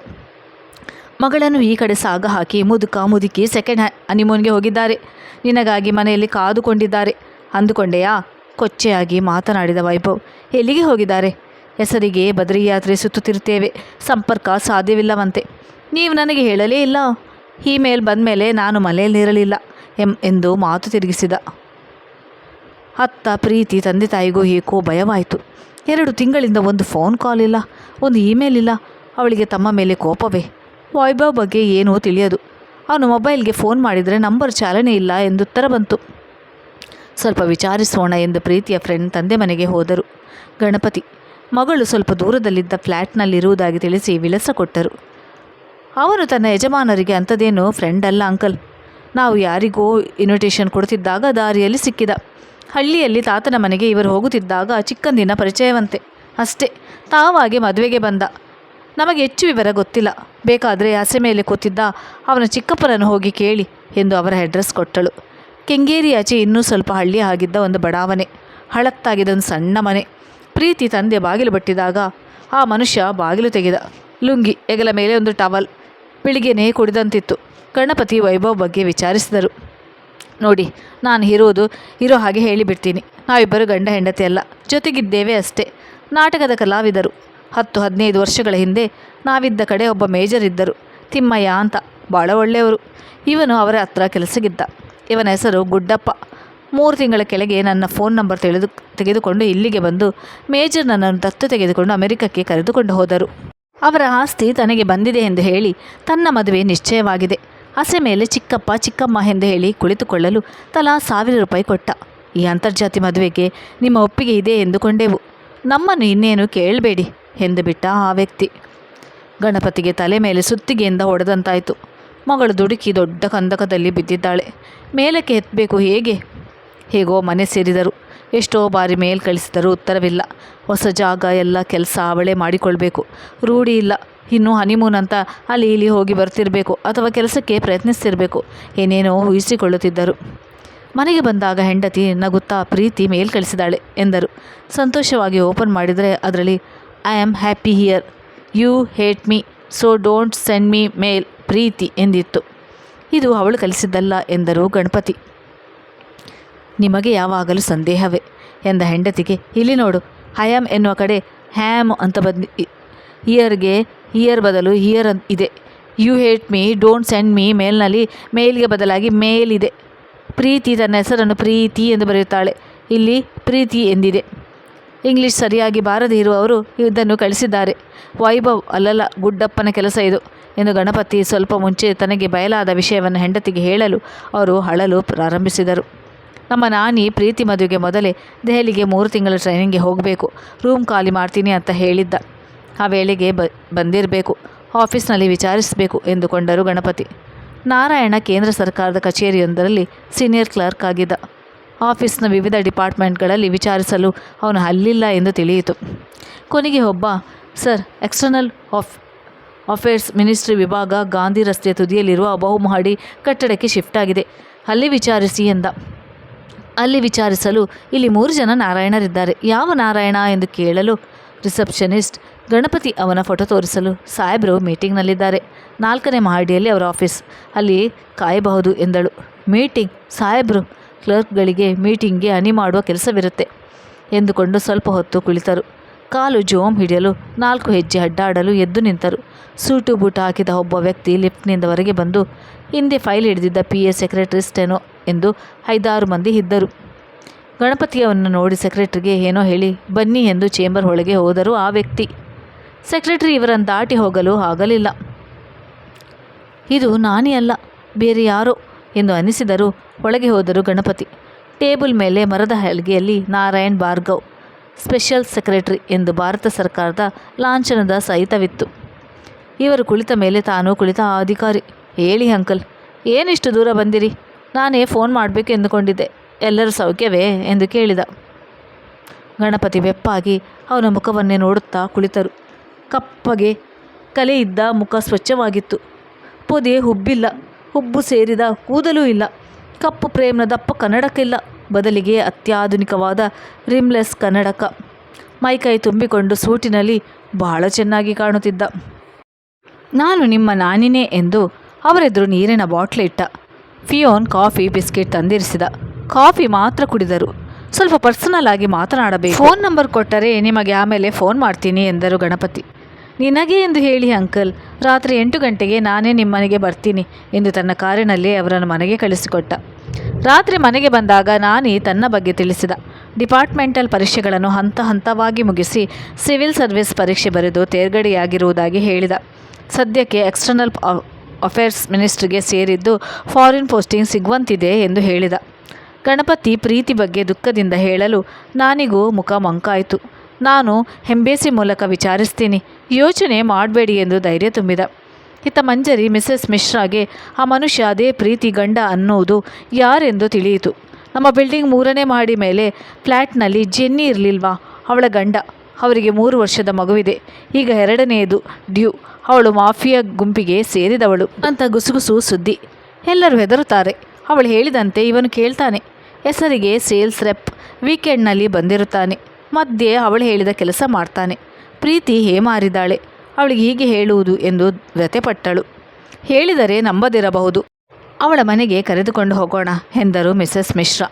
ಮಗಳನ್ನು ಈ ಕಡೆ ಸಾಗ ಹಾಕಿ ಮುದುಕ ಮುದುಕಿ ಸೆಕೆಂಡ್ ಹ್ಯಾಂಡ್ ಹನಿಮೂನ್ಗೆ ಹೋಗಿದ್ದಾರೆ. ನಿನಗಾಗಿ ಮನೆಯಲ್ಲಿ ಕಾದುಕೊಂಡಿದ್ದಾರೆ. ಅಂದುಕೊಂಡೆಯಾ? ಕೊಚ್ಚೆಯಾಗಿ ಮಾತನಾಡಿದ ವೈಭವ್. ಎಲ್ಲಿಗೆ ಹೋಗಿದ್ದಾರೆ? ಹೆಸರಿಗೆ ಬದರಿಯಾತ್ರೆ ಸುತ್ತುತ್ತಿರುತ್ತೇವೆ. ಸಂಪರ್ಕ ಸಾಧ್ಯವಿಲ್ಲವಂತೆ. ನೀವು ನನಗೆ ಹೇಳಲೇ ಇಲ್ಲ. ಇಮೇಲ್ ಬಂದ ಮೇಲೆ ನಾನು ಮನೆಯಲ್ಲಿರಲಿಲ್ಲ ಎಂ ಎಂದು ಮಾತು ತಿರುಗಿಸಿದ. ಅತ್ತ ಪ್ರೀತಿ ತಂದೆ ತಾಯಿಗೂ ಏಕೋ ಭಯವಾಯಿತು. ಎರಡು ತಿಂಗಳಿಂದ ಒಂದು ಫೋನ್ ಕಾಲ್ ಇಲ್ಲ, ಒಂದು ಇಮೇಲ್ ಇಲ್ಲ. ಅವಳಿಗೆ ತಮ್ಮ ಮೇಲೆ ಕೋಪವೇ. ವೈಭವ್ ಬಗ್ಗೆ ಏನೂ ತಿಳಿಯದು. ಅವನು ಮೊಬೈಲ್ಗೆ ಫೋನ್ ಮಾಡಿದರೆ ನಂಬರ್ ಚಾಲನೆ ಇಲ್ಲ ಎಂದು ಉತ್ತರ ಬಂತು. ಸ್ವಲ್ಪ ವಿಚಾರಿಸೋಣ ಎಂದು ಪ್ರೀತಿಯ ಫ್ರೆಂಡ್ ತಂದೆ ಮನೆಗೆ ಹೋದರು. ಗಣಪತಿ ಮಗಳು ಸ್ವಲ್ಪ ದೂರದಲ್ಲಿದ್ದ ಫ್ಲ್ಯಾಟ್ನಲ್ಲಿರುವುದಾಗಿ ತಿಳಿಸಿ ವಿಳಾಸ ಕೊಟ್ಟರು. ಅವನು ತನ್ನ ಯಜಮಾನರಿಗೆ ಅಂಥದ್ದೇನು ಫ್ರೆಂಡ್ ಅಲ್ಲ ಅಂಕಲ್. ನಾವು ಯಾರಿಗೋ ಇನ್ವಿಟೇಷನ್ ಕೊಡ್ತಿದ್ದಾಗ ದಾರಿಯಲ್ಲಿ ಸಿಕ್ಕಿದ. ಹಳ್ಳಿಯಲ್ಲಿ ತಾತನ ಮನೆಗೆ ಇವರು ಹೋಗುತ್ತಿದ್ದಾಗ ಚಿಕ್ಕಂದಿನ ಪರಿಚಯವಂತೆ. ಅಷ್ಟೇ ತಾವಾಗೆ ಮದುವೆಗೆ ಬಂದ. ನಮಗೆ ಹೆಚ್ಚು ವಿವರ ಗೊತ್ತಿಲ್ಲ. ಬೇಕಾದರೆ ಆಸೆ ಮೇಲೆ ಕೂತಿದ್ದ ಅವನ ಚಿಕ್ಕಪ್ಪನನ್ನು ಹೋಗಿ ಕೇಳಿ ಎಂದು ಅವರ ಅಡ್ರೆಸ್ ಕೊಟ್ಟಳು. ಕೆಂಗೇರಿ ಆಚೆ ಇನ್ನೂ ಸ್ವಲ್ಪ ಹಳ್ಳಿ ಆಗಿದ್ದ ಒಂದು ಬಡಾವಣೆ. ಹಳತ್ತಾಗಿದ್ದೊಂದು ಸಣ್ಣ ಮನೆ. ಪ್ರೀತಿ ತಂದೆ ಬಾಗಿಲು ಬಟ್ಟಿದಾಗ ಆ ಮನುಷ್ಯ ಬಾಗಿಲು ತೆಗೆದ. ಲುಂಗಿ ಹೆಗಲ ಮೇಲೆ ಒಂದು ಟವಲ್ ಬೆಳಿಗ್ಗೆನೇ ಕುಡಿದಂತಿತ್ತು. ಗಣಪತಿ ವೈಭವ್ ಬಗ್ಗೆ ವಿಚಾರಿಸಿದರು. ನೋಡಿ, ನಾನು ಇರೋದು ಇರೋ ಹಾಗೆ ಹೇಳಿಬಿಡ್ತೀನಿ. ನಾವಿಬ್ಬರು ಗಂಡ ಹೆಂಡತಿ ಅಲ್ಲ, ಜೊತೆಗಿದ್ದೇವೆ ಅಷ್ಟೇ. ನಾಟಕದ ಕಲಾವಿದರು. ಹತ್ತು, ಹದಿನೈದು ವರ್ಷಗಳ ಹಿಂದೆ ನಾವಿದ್ದ ಕಡೆ ಒಬ್ಬ ಮೇಜರ್ ಇದ್ದರು. ತಿಮ್ಮಯ್ಯ ಅಂತ ಭಾಳ ಒಳ್ಳೆಯವರು. ಇವನು ಅವರ ಹತ್ರ ಕೆಲಸಗಿದ್ದ ಇವನ ಹೆಸರು ಗುಡ್ಡಪ್ಪ. ಮೂರು ತಿಂಗಳ ಕೆಳಗೆ ನನ್ನ ಫೋನ್ ನಂಬರ್ ತೆಗೆದು ತೆಗೆದುಕೊಂಡು ಇಲ್ಲಿಗೆ ಬಂದು ಮೇಜರ್ ನನ್ನನ್ನು ದತ್ತು ತೆಗೆದುಕೊಂಡು ಅಮೆರಿಕಕ್ಕೆ ಕರೆದುಕೊಂಡು ಹೋದರು. ಅವರ ಆಸ್ತಿ ತನಗೆ ಬಂದಿದೆ ಎಂದು ಹೇಳಿ ತನ್ನ ಮದುವೆ ನಿಶ್ಚಯವಾಗಿದೆ. ಹಸೆ ಮೇಲೆ ಚಿಕ್ಕಪ್ಪ, ಚಿಕ್ಕಮ್ಮ ಎಂದು ಹೇಳಿ ಕುಳಿತುಕೊಳ್ಳಲು ತಲಾ ಸಾವಿರ ರೂಪಾಯಿ ಕೊಟ್ಟ. ಈ ಅಂತರ್ಜಾತಿ ಮದುವೆಗೆ ನಿಮ್ಮ ಒಪ್ಪಿಗೆ ಇದೆ ಎಂದುಕೊಂಡೆವು. ನಮ್ಮನ್ನು ಇನ್ನೇನು ಕೇಳಬೇಡಿ ಎಂದು ಬಿಟ್ಟ ಆ ವ್ಯಕ್ತಿ. ಗಣಪತಿಗೆ ತಲೆ ಮೇಲೆ ಸುತ್ತಿಗೆಯಿಂದ ಹೊಡೆದಂತಾಯಿತು. ಮಗಳು ದುಡುಕಿ ದೊಡ್ಡ ಕಂದಕದಲ್ಲಿ ಬಿದ್ದಿದ್ದಾಳೆ. ಮೇಲಕ್ಕೆ ಎತ್ತಬೇಕು ಹೇಗೆ? ಹೇಗೋ ಮನೆ ಸೇರಿದರು. ಎಷ್ಟೋ ಬಾರಿ ಮೇಲ್ ಕಳಿಸಿದರೂ ಉತ್ತರವಿಲ್ಲ. ಹೊಸ ಜಾಗ, ಎಲ್ಲ ಕೆಲಸ ಅವಳೇ ಮಾಡಿಕೊಳ್ಬೇಕು. ರೂಢಿ ಇಲ್ಲ. ಇನ್ನೂ ಹನಿಮೂನ್ ಅಂತ ಅಲ್ಲಿ ಇಲ್ಲಿ ಹೋಗಿ ಬರ್ತಿರಬೇಕು ಅಥವಾ ಕೆಲಸಕ್ಕೆ ಪ್ರಯತ್ನಿಸ್ತಿರಬೇಕು. ಏನೇನೋ ಊಹಿಸಿಕೊಳ್ಳುತ್ತಿದ್ದರು. ಮನೆಗೆ ಬಂದಾಗ ಹೆಂಡತಿ ನಗುತ್ತಾ ಪ್ರೀತಿ ಮೇಲ್ ಕಳಿಸಿದಾಳೆ ಎಂದರು. ಸಂತೋಷವಾಗಿ ಓಪನ್ ಮಾಡಿದರೆ ಅದರಲ್ಲಿ I am happy here you hate me so don't send me mail Preethi ಎಂದಿತ್ತು. ಇದು ಅವಳು ಕಲಿಸಿದ್ದಲ್ಲ ಎಂದರು ಗಣಪತಿ. ನಿಮಗೆ ಯಾವಾಗಲೂ ಸಂದೇಹವೇ ಎಂದ ಹೆಂಡತಿಗೆ, ಇಲ್ಲಿ ನೋಡು ಹಯಾಮ್ ಎನ್ನುವ ಕಡೆ ಹ್ಯಾಮ್ ಅಂತ ಬಂದು ಇಯರ್ಗೆ ಇಯರ್ ಬದಲು ಇಯರ್ ಅಂತ ಇದೆ. You hate me don't send me ಮೇಲ್ನಲ್ಲಿ ಮೇಲ್ಗೆ ಬದಲಾಗಿ ಮೇಲ್ ಇದೆ ಪ್ರೀತಿ ತನ್ನ ಹೆಸರನ್ನು ಪ್ರೀತಿ ಎಂದು ಬರೆಯುತ್ತಾಳೆ. ಇಲ್ಲಿ ಪ್ರೀತಿ ಎಂದಿದೆ. ಇಂಗ್ಲಿಷ್ ಸರಿಯಾಗಿ ಬಾರದೇ ಇರುವವರು ಇದನ್ನು ಕಳಿಸಿದ್ದಾರೆ. ವೈಭವ್ ಅಲ್ಲಲ್ಲ, ಗುಡ್ಡಪ್ಪನ ಕೆಲಸ ಇದು ಎಂದು ಗಣಪತಿ ಸ್ವಲ್ಪ ಮುಂಚೆ ತನಗೆ ಬಯಲಾದ ವಿಷಯವನ್ನು ಹೆಂಡತಿಗೆ ಹೇಳಲು ಅವರು ಅಳಲು ಪ್ರಾರಂಭಿಸಿದರು. ನಮ್ಮ ನಾನಿ ಪ್ರೀತಿ ಮದುವೆಗೆ ಮೊದಲೇ ದೆಹಲಿಗೆ ಮೂರು ತಿಂಗಳ ಟ್ರೈನಿಂಗ್ಗೆ ಹೋಗಬೇಕು. ರೂಮ್ ಖಾಲಿ ಮಾಡ್ತೀನಿ ಅಂತ ಹೇಳಿದ್ದ. ಆ ವೇಳೆಗೆ ಬ, ಬಂದಿರಬೇಕು. ಆಫೀಸ್ನಲ್ಲಿ ವಿಚಾರಿಸಬೇಕು ಎಂದುಕೊಂಡರು ಗಣಪತಿ. ನಾರಾಯಣ ಕೇಂದ್ರ ಸರ್ಕಾರದ ಕಚೇರಿಯೊಂದರಲ್ಲಿ ಸೀನಿಯರ್ ಕ್ಲರ್ಕ್ ಆಗಿದ್ದ. ಆಫೀಸ್ನ ವಿವಿಧ ಡಿಪಾರ್ಟ್ಮೆಂಟ್ಗಳಲ್ಲಿ ವಿಚಾರಿಸಲು ಅವನು ಅಲ್ಲಿಲ್ಲ ಎಂದು ತಿಳಿಯಿತು. ಕೊನೆಗೆ ಒಬ್ಬ, sir external of affairs ministry ವಿಭಾಗ ಗಾಂಧಿ ರಸ್ತೆಯ ತುದಿಯಲ್ಲಿರುವ ಬಹುಮಹಡಿ ಕಟ್ಟಡಕ್ಕೆ ಶಿಫ್ಟ್ ಆಗಿದೆ. ಅಲ್ಲಿ ವಿಚಾರಿಸಿ ಎಂದ. ಅಲ್ಲಿ ವಿಚಾರಿಸಲು ಇಲ್ಲಿ ಮೂರು ಜನ ನಾರಾಯಣರಿದ್ದಾರೆ. ಯಾವ ನಾರಾಯಣ ಎಂದು ಕೇಳಲು ರಿಸೆಪ್ಷನಿಸ್ಟ್ ಗಣಪತಿ ಅವನ ಫೋಟೋ ತೋರಿಸಲು ಸಾಹೇಬರು ಮೀಟಿಂಗ್ನಲ್ಲಿದ್ದಾರೆ. ನಾಲ್ಕನೇ ಮಹಡಿಯಲ್ಲಿ ಅವರ ಆಫೀಸ್. ಅಲ್ಲಿ ಕಾಯಬಹುದು ಎಂದಳು. ಮೀಟಿಂಗ್, ಸಾಹೇಬರು ಕ್ಲರ್ಕ್ಗಳಿಗೆ ಮೀಟಿಂಗ್ಗೆ ಹನಿ ಮಾಡುವ ಕೆಲಸವಿರುತ್ತೆ ಎಂದುಕೊಂಡು ಸ್ವಲ್ಪ ಹೊತ್ತು ಕುಳಿತರು. ಕಾಲು ಜೋಮ್ ಹಿಡಿಯಲು ನಾಲ್ಕು ಹೆಜ್ಜೆ ಅಡ್ಡಾಡಲು ಎದ್ದು ನಿಂತರು. ಸೂಟು ಬೂಟು ಹಾಕಿದ ಒಬ್ಬ ವ್ಯಕ್ತಿ ಲಿಫ್ಟ್ನಿಂದ ಹೊರಗೆ ಬಂದು ಹಿಂದೆ ಫೈಲ್ ಹಿಡಿದಿದ್ದ ಪಿ ಎ ಸೆಕ್ರೆಟರಿಸ್ಟೇನೋ ಎಂದು ಐದಾರು ಮಂದಿ ಇದ್ದರು. ಗಣಪತಿಯವನ್ನು ನೋಡಿ ಸೆಕ್ರೆಟರಿಗೆ ಏನೋ ಹೇಳಿ, ಬನ್ನಿ ಎಂದು ಚೇಂಬರ್ ಒಳಗೆ ಹೋದರು ಆ ವ್ಯಕ್ತಿ ಸೆಕ್ರೆಟರಿ ಇವರನ್ನು ದಾಟಿ ಹೋಗಲು ಆಗಲಿಲ್ಲ. ಇದು ನಾನೇ ಅಲ್ಲ, ಬೇರೆ ಯಾರೋ ಎಂದು ಅನಿಸಿದರು ಒಳಗೆ ಹೋದರು ಗಣಪತಿ. ಟೇಬಲ್ ಮೇಲೆ ಮರದ ಹಲಗೆಯಲ್ಲಿ ನಾರಾಯಣ್ ಭಾರ್ಗವ್ ಸ್ಪೆಷಲ್ ಸೆಕ್ರೆಟರಿ ಎಂದು ಭಾರತ ಸರ್ಕಾರದ ಲಾಂಛನದ ಸಹಿತವಿತ್ತು. ಇವರು ಕುಳಿತ ಮೇಲೆ ತಾನು ಕುಳಿತ ಅಧಿಕಾರಿ. ಹೇಳಿ ಅಂಕಲ್ ಏನಿಷ್ಟು ದೂರ ಬಂದಿರಿ? ನಾನೇ ಫೋನ್ ಮಾಡಬೇಕು ಎಂದುಕೊಂಡಿದ್ದೆ. ಎಲ್ಲರೂ ಸೌಖ್ಯವೇ? ಎಂದು ಕೇಳಿದ. ಗಣಪತಿ ಬೆಪ್ಪಾಗಿ ಅವನ ಮುಖವನ್ನೇ ನೋಡುತ್ತಾ ಕುಳಿತರು. ಕಪ್ಪಗೆ ಕಲೆ ಇದ್ದ ಮುಖ ಸ್ವಚ್ಛವಾಗಿತ್ತು. ಪೊದೆ ಹುಬ್ಬಿಲ್ಲ, ಹುಬ್ಬು ಸೇರಿದ ಕೂದಲೂ ಇಲ್ಲ. ಕಪ್ಪು ಪ್ರೇಮ್ನ ದಪ್ಪ ಕನ್ನಡಕ್ಕಿಲ್ಲ. ಬದಲಿಗೆ ಅತ್ಯಾಧುನಿಕವಾದ ರಿಮ್ಲೆಸ್ ಕನ್ನಡಕ. ಮೈಕೈ ತುಂಬಿಕೊಂಡು ಸೂಟಿನಲ್ಲಿ ಬಹಳ ಚೆನ್ನಾಗಿ ಕಾಣುತ್ತಿದ್ದ. ನಾನು ನಿಮ್ಮ ನಾನಿನೇ ಎಂದು ಅವರೆದುರು ನೀರಿನ ಬಾಟ್ಲಿ ಇಟ್ಟ. ಫಿಯೋನ್ ಕಾಫಿ, ಬಿಸ್ಕೆಟ್ ತಂದಿರಿಸಿದ. ಕಾಫಿ ಮಾತ್ರ ಕುಡಿದರು. ಸ್ವಲ್ಪ ಪರ್ಸನಲ್ ಆಗಿ ಮಾತನಾಡಬೇಕು. ಫೋನ್ ನಂಬರ್ ಕೊಟ್ಟರೆ ನಿಮಗೆ ಆಮೇಲೆ ಫೋನ್ ಮಾಡ್ತೀನಿ ಎಂದರು ಗಣಪತಿ. ನಿನಗೆ ಎಂದು ಹೇಳಿ ಅಂಕಲ್, ರಾತ್ರಿ ಎಂಟು ಗಂಟೆಗೆ ನಾನೇ ನಿಮ್ಮನೆಗೆ ಬರ್ತೀನಿ ಎಂದು ತನ್ನ ಕಾರಿನಲ್ಲಿ ಅವರನ್ನು ಮನೆಗೆ ಕಳಿಸಿಕೊಟ್ಟ. ರಾತ್ರಿ ಮನೆಗೆ ಬಂದಾಗ ನಾನಿ ತನ್ನ ಬಗ್ಗೆ ತಿಳಿಸಿದ. ಡಿಪಾರ್ಟ್ಮೆಂಟಲ್ ಪರೀಕ್ಷೆಗಳನ್ನು ಹಂತ ಹಂತವಾಗಿ ಮುಗಿಸಿ ಸಿವಿಲ್ ಸರ್ವಿಸ್ ಪರೀಕ್ಷೆ ಬರೆದು ತೇರ್ಗಡೆಯಾಗಿರುವುದಾಗಿ ಹೇಳಿದ. ಸದ್ಯಕ್ಕೆ ಎಕ್ಸ್ಟರ್ನಲ್ ಅಫೇರ್ಸ್ ಮಿನಿಸ್ಟ್ರಿಗೆ ಸೇರಿದ್ದು ಫಾರಿನ್ ಪೋಸ್ಟಿಂಗ್ ಸಿಗುವಂತಿದೆ ಎಂದು ಹೇಳಿದ. ಗಣಪತಿ ಪ್ರೀತಿ ಬಗ್ಗೆ ದುಃಖದಿಂದ ಹೇಳಲು ನಾನಿಗೂ ಮುಖ ಮಂಕಾಯಿತು. ನಾನು ಹೆಂಬೇಸಿ ಮೂಲಕ ವಿಚಾರಿಸ್ತೀನಿ. ಯೋಚನೆ ಮಾಡಬೇಡಿ ಎಂದು ಧೈರ್ಯ ತುಂಬಿದ. ಇತ್ತ ಮಂಜರಿ ಮಿಸೆಸ್ ಮಿಶ್ರಾಗೆ ಆ ಮನುಷ್ಯ ಅದೇ ಪ್ರೀತಿ ಗಂಡ ಅನ್ನುವುದು ಯಾರೆಂದು ತಿಳಿಯಿತು. ನಮ್ಮ ಬಿಲ್ಡಿಂಗ್ ಮೂರನೇ ಮಾಡಿ ಮೇಲೆ ಫ್ಲ್ಯಾಟ್ನಲ್ಲಿ ಜೆನ್ನಿ ಇರಲಿಲ್ವಾ? ಅವಳ ಗಂಡ. ಅವರಿಗೆ ಮೂರು ವರ್ಷದ ಮಗುವಿದೆ. ಈಗ ಎರಡನೆಯದು ಡ್ಯೂ. ಅವಳು ಮಾಫಿಯಾ ಗುಂಪಿಗೆ ಸೇರಿದವಳು. ಅಂತ ಗುಸುಗುಸು ಸುದ್ದಿ. ಎಲ್ಲರೂ ಹೆದರುತ್ತಾರೆ. ಅವಳು ಹೇಳಿದಂತೆ ಇವನು ಕೇಳ್ತಾನೆ. ಹೆಸರಿಗೆ ಸೇಲ್ಸ್ ರೆಪ್ ವೀಕೆಂಡ್ನಲ್ಲಿ ಬಂದಿರುತ್ತಾನೆ. ಮಧ್ಯೆ ಅವಳು ಹೇಳಿದ ಕೆಲಸ ಮಾಡ್ತಾನೆ. ಪ್ರೀತಿ ಹೇಮಾರಿದಾಳೆ ಅವಳಿಗೆ ಹೀಗೆ ಹೇಳುವುದು ಎಂದು ವ್ಯಥೆಪಟ್ಟಳು. ಹೇಳಿದರೆ ನಂಬದಿರಬಹುದು. ಅವಳ ಮನೆಗೆ ಕರೆದುಕೊಂಡು ಹೋಗೋಣ ಎಂದರು ಮಿಸಸ್ ಮಿಶ್ರಾ.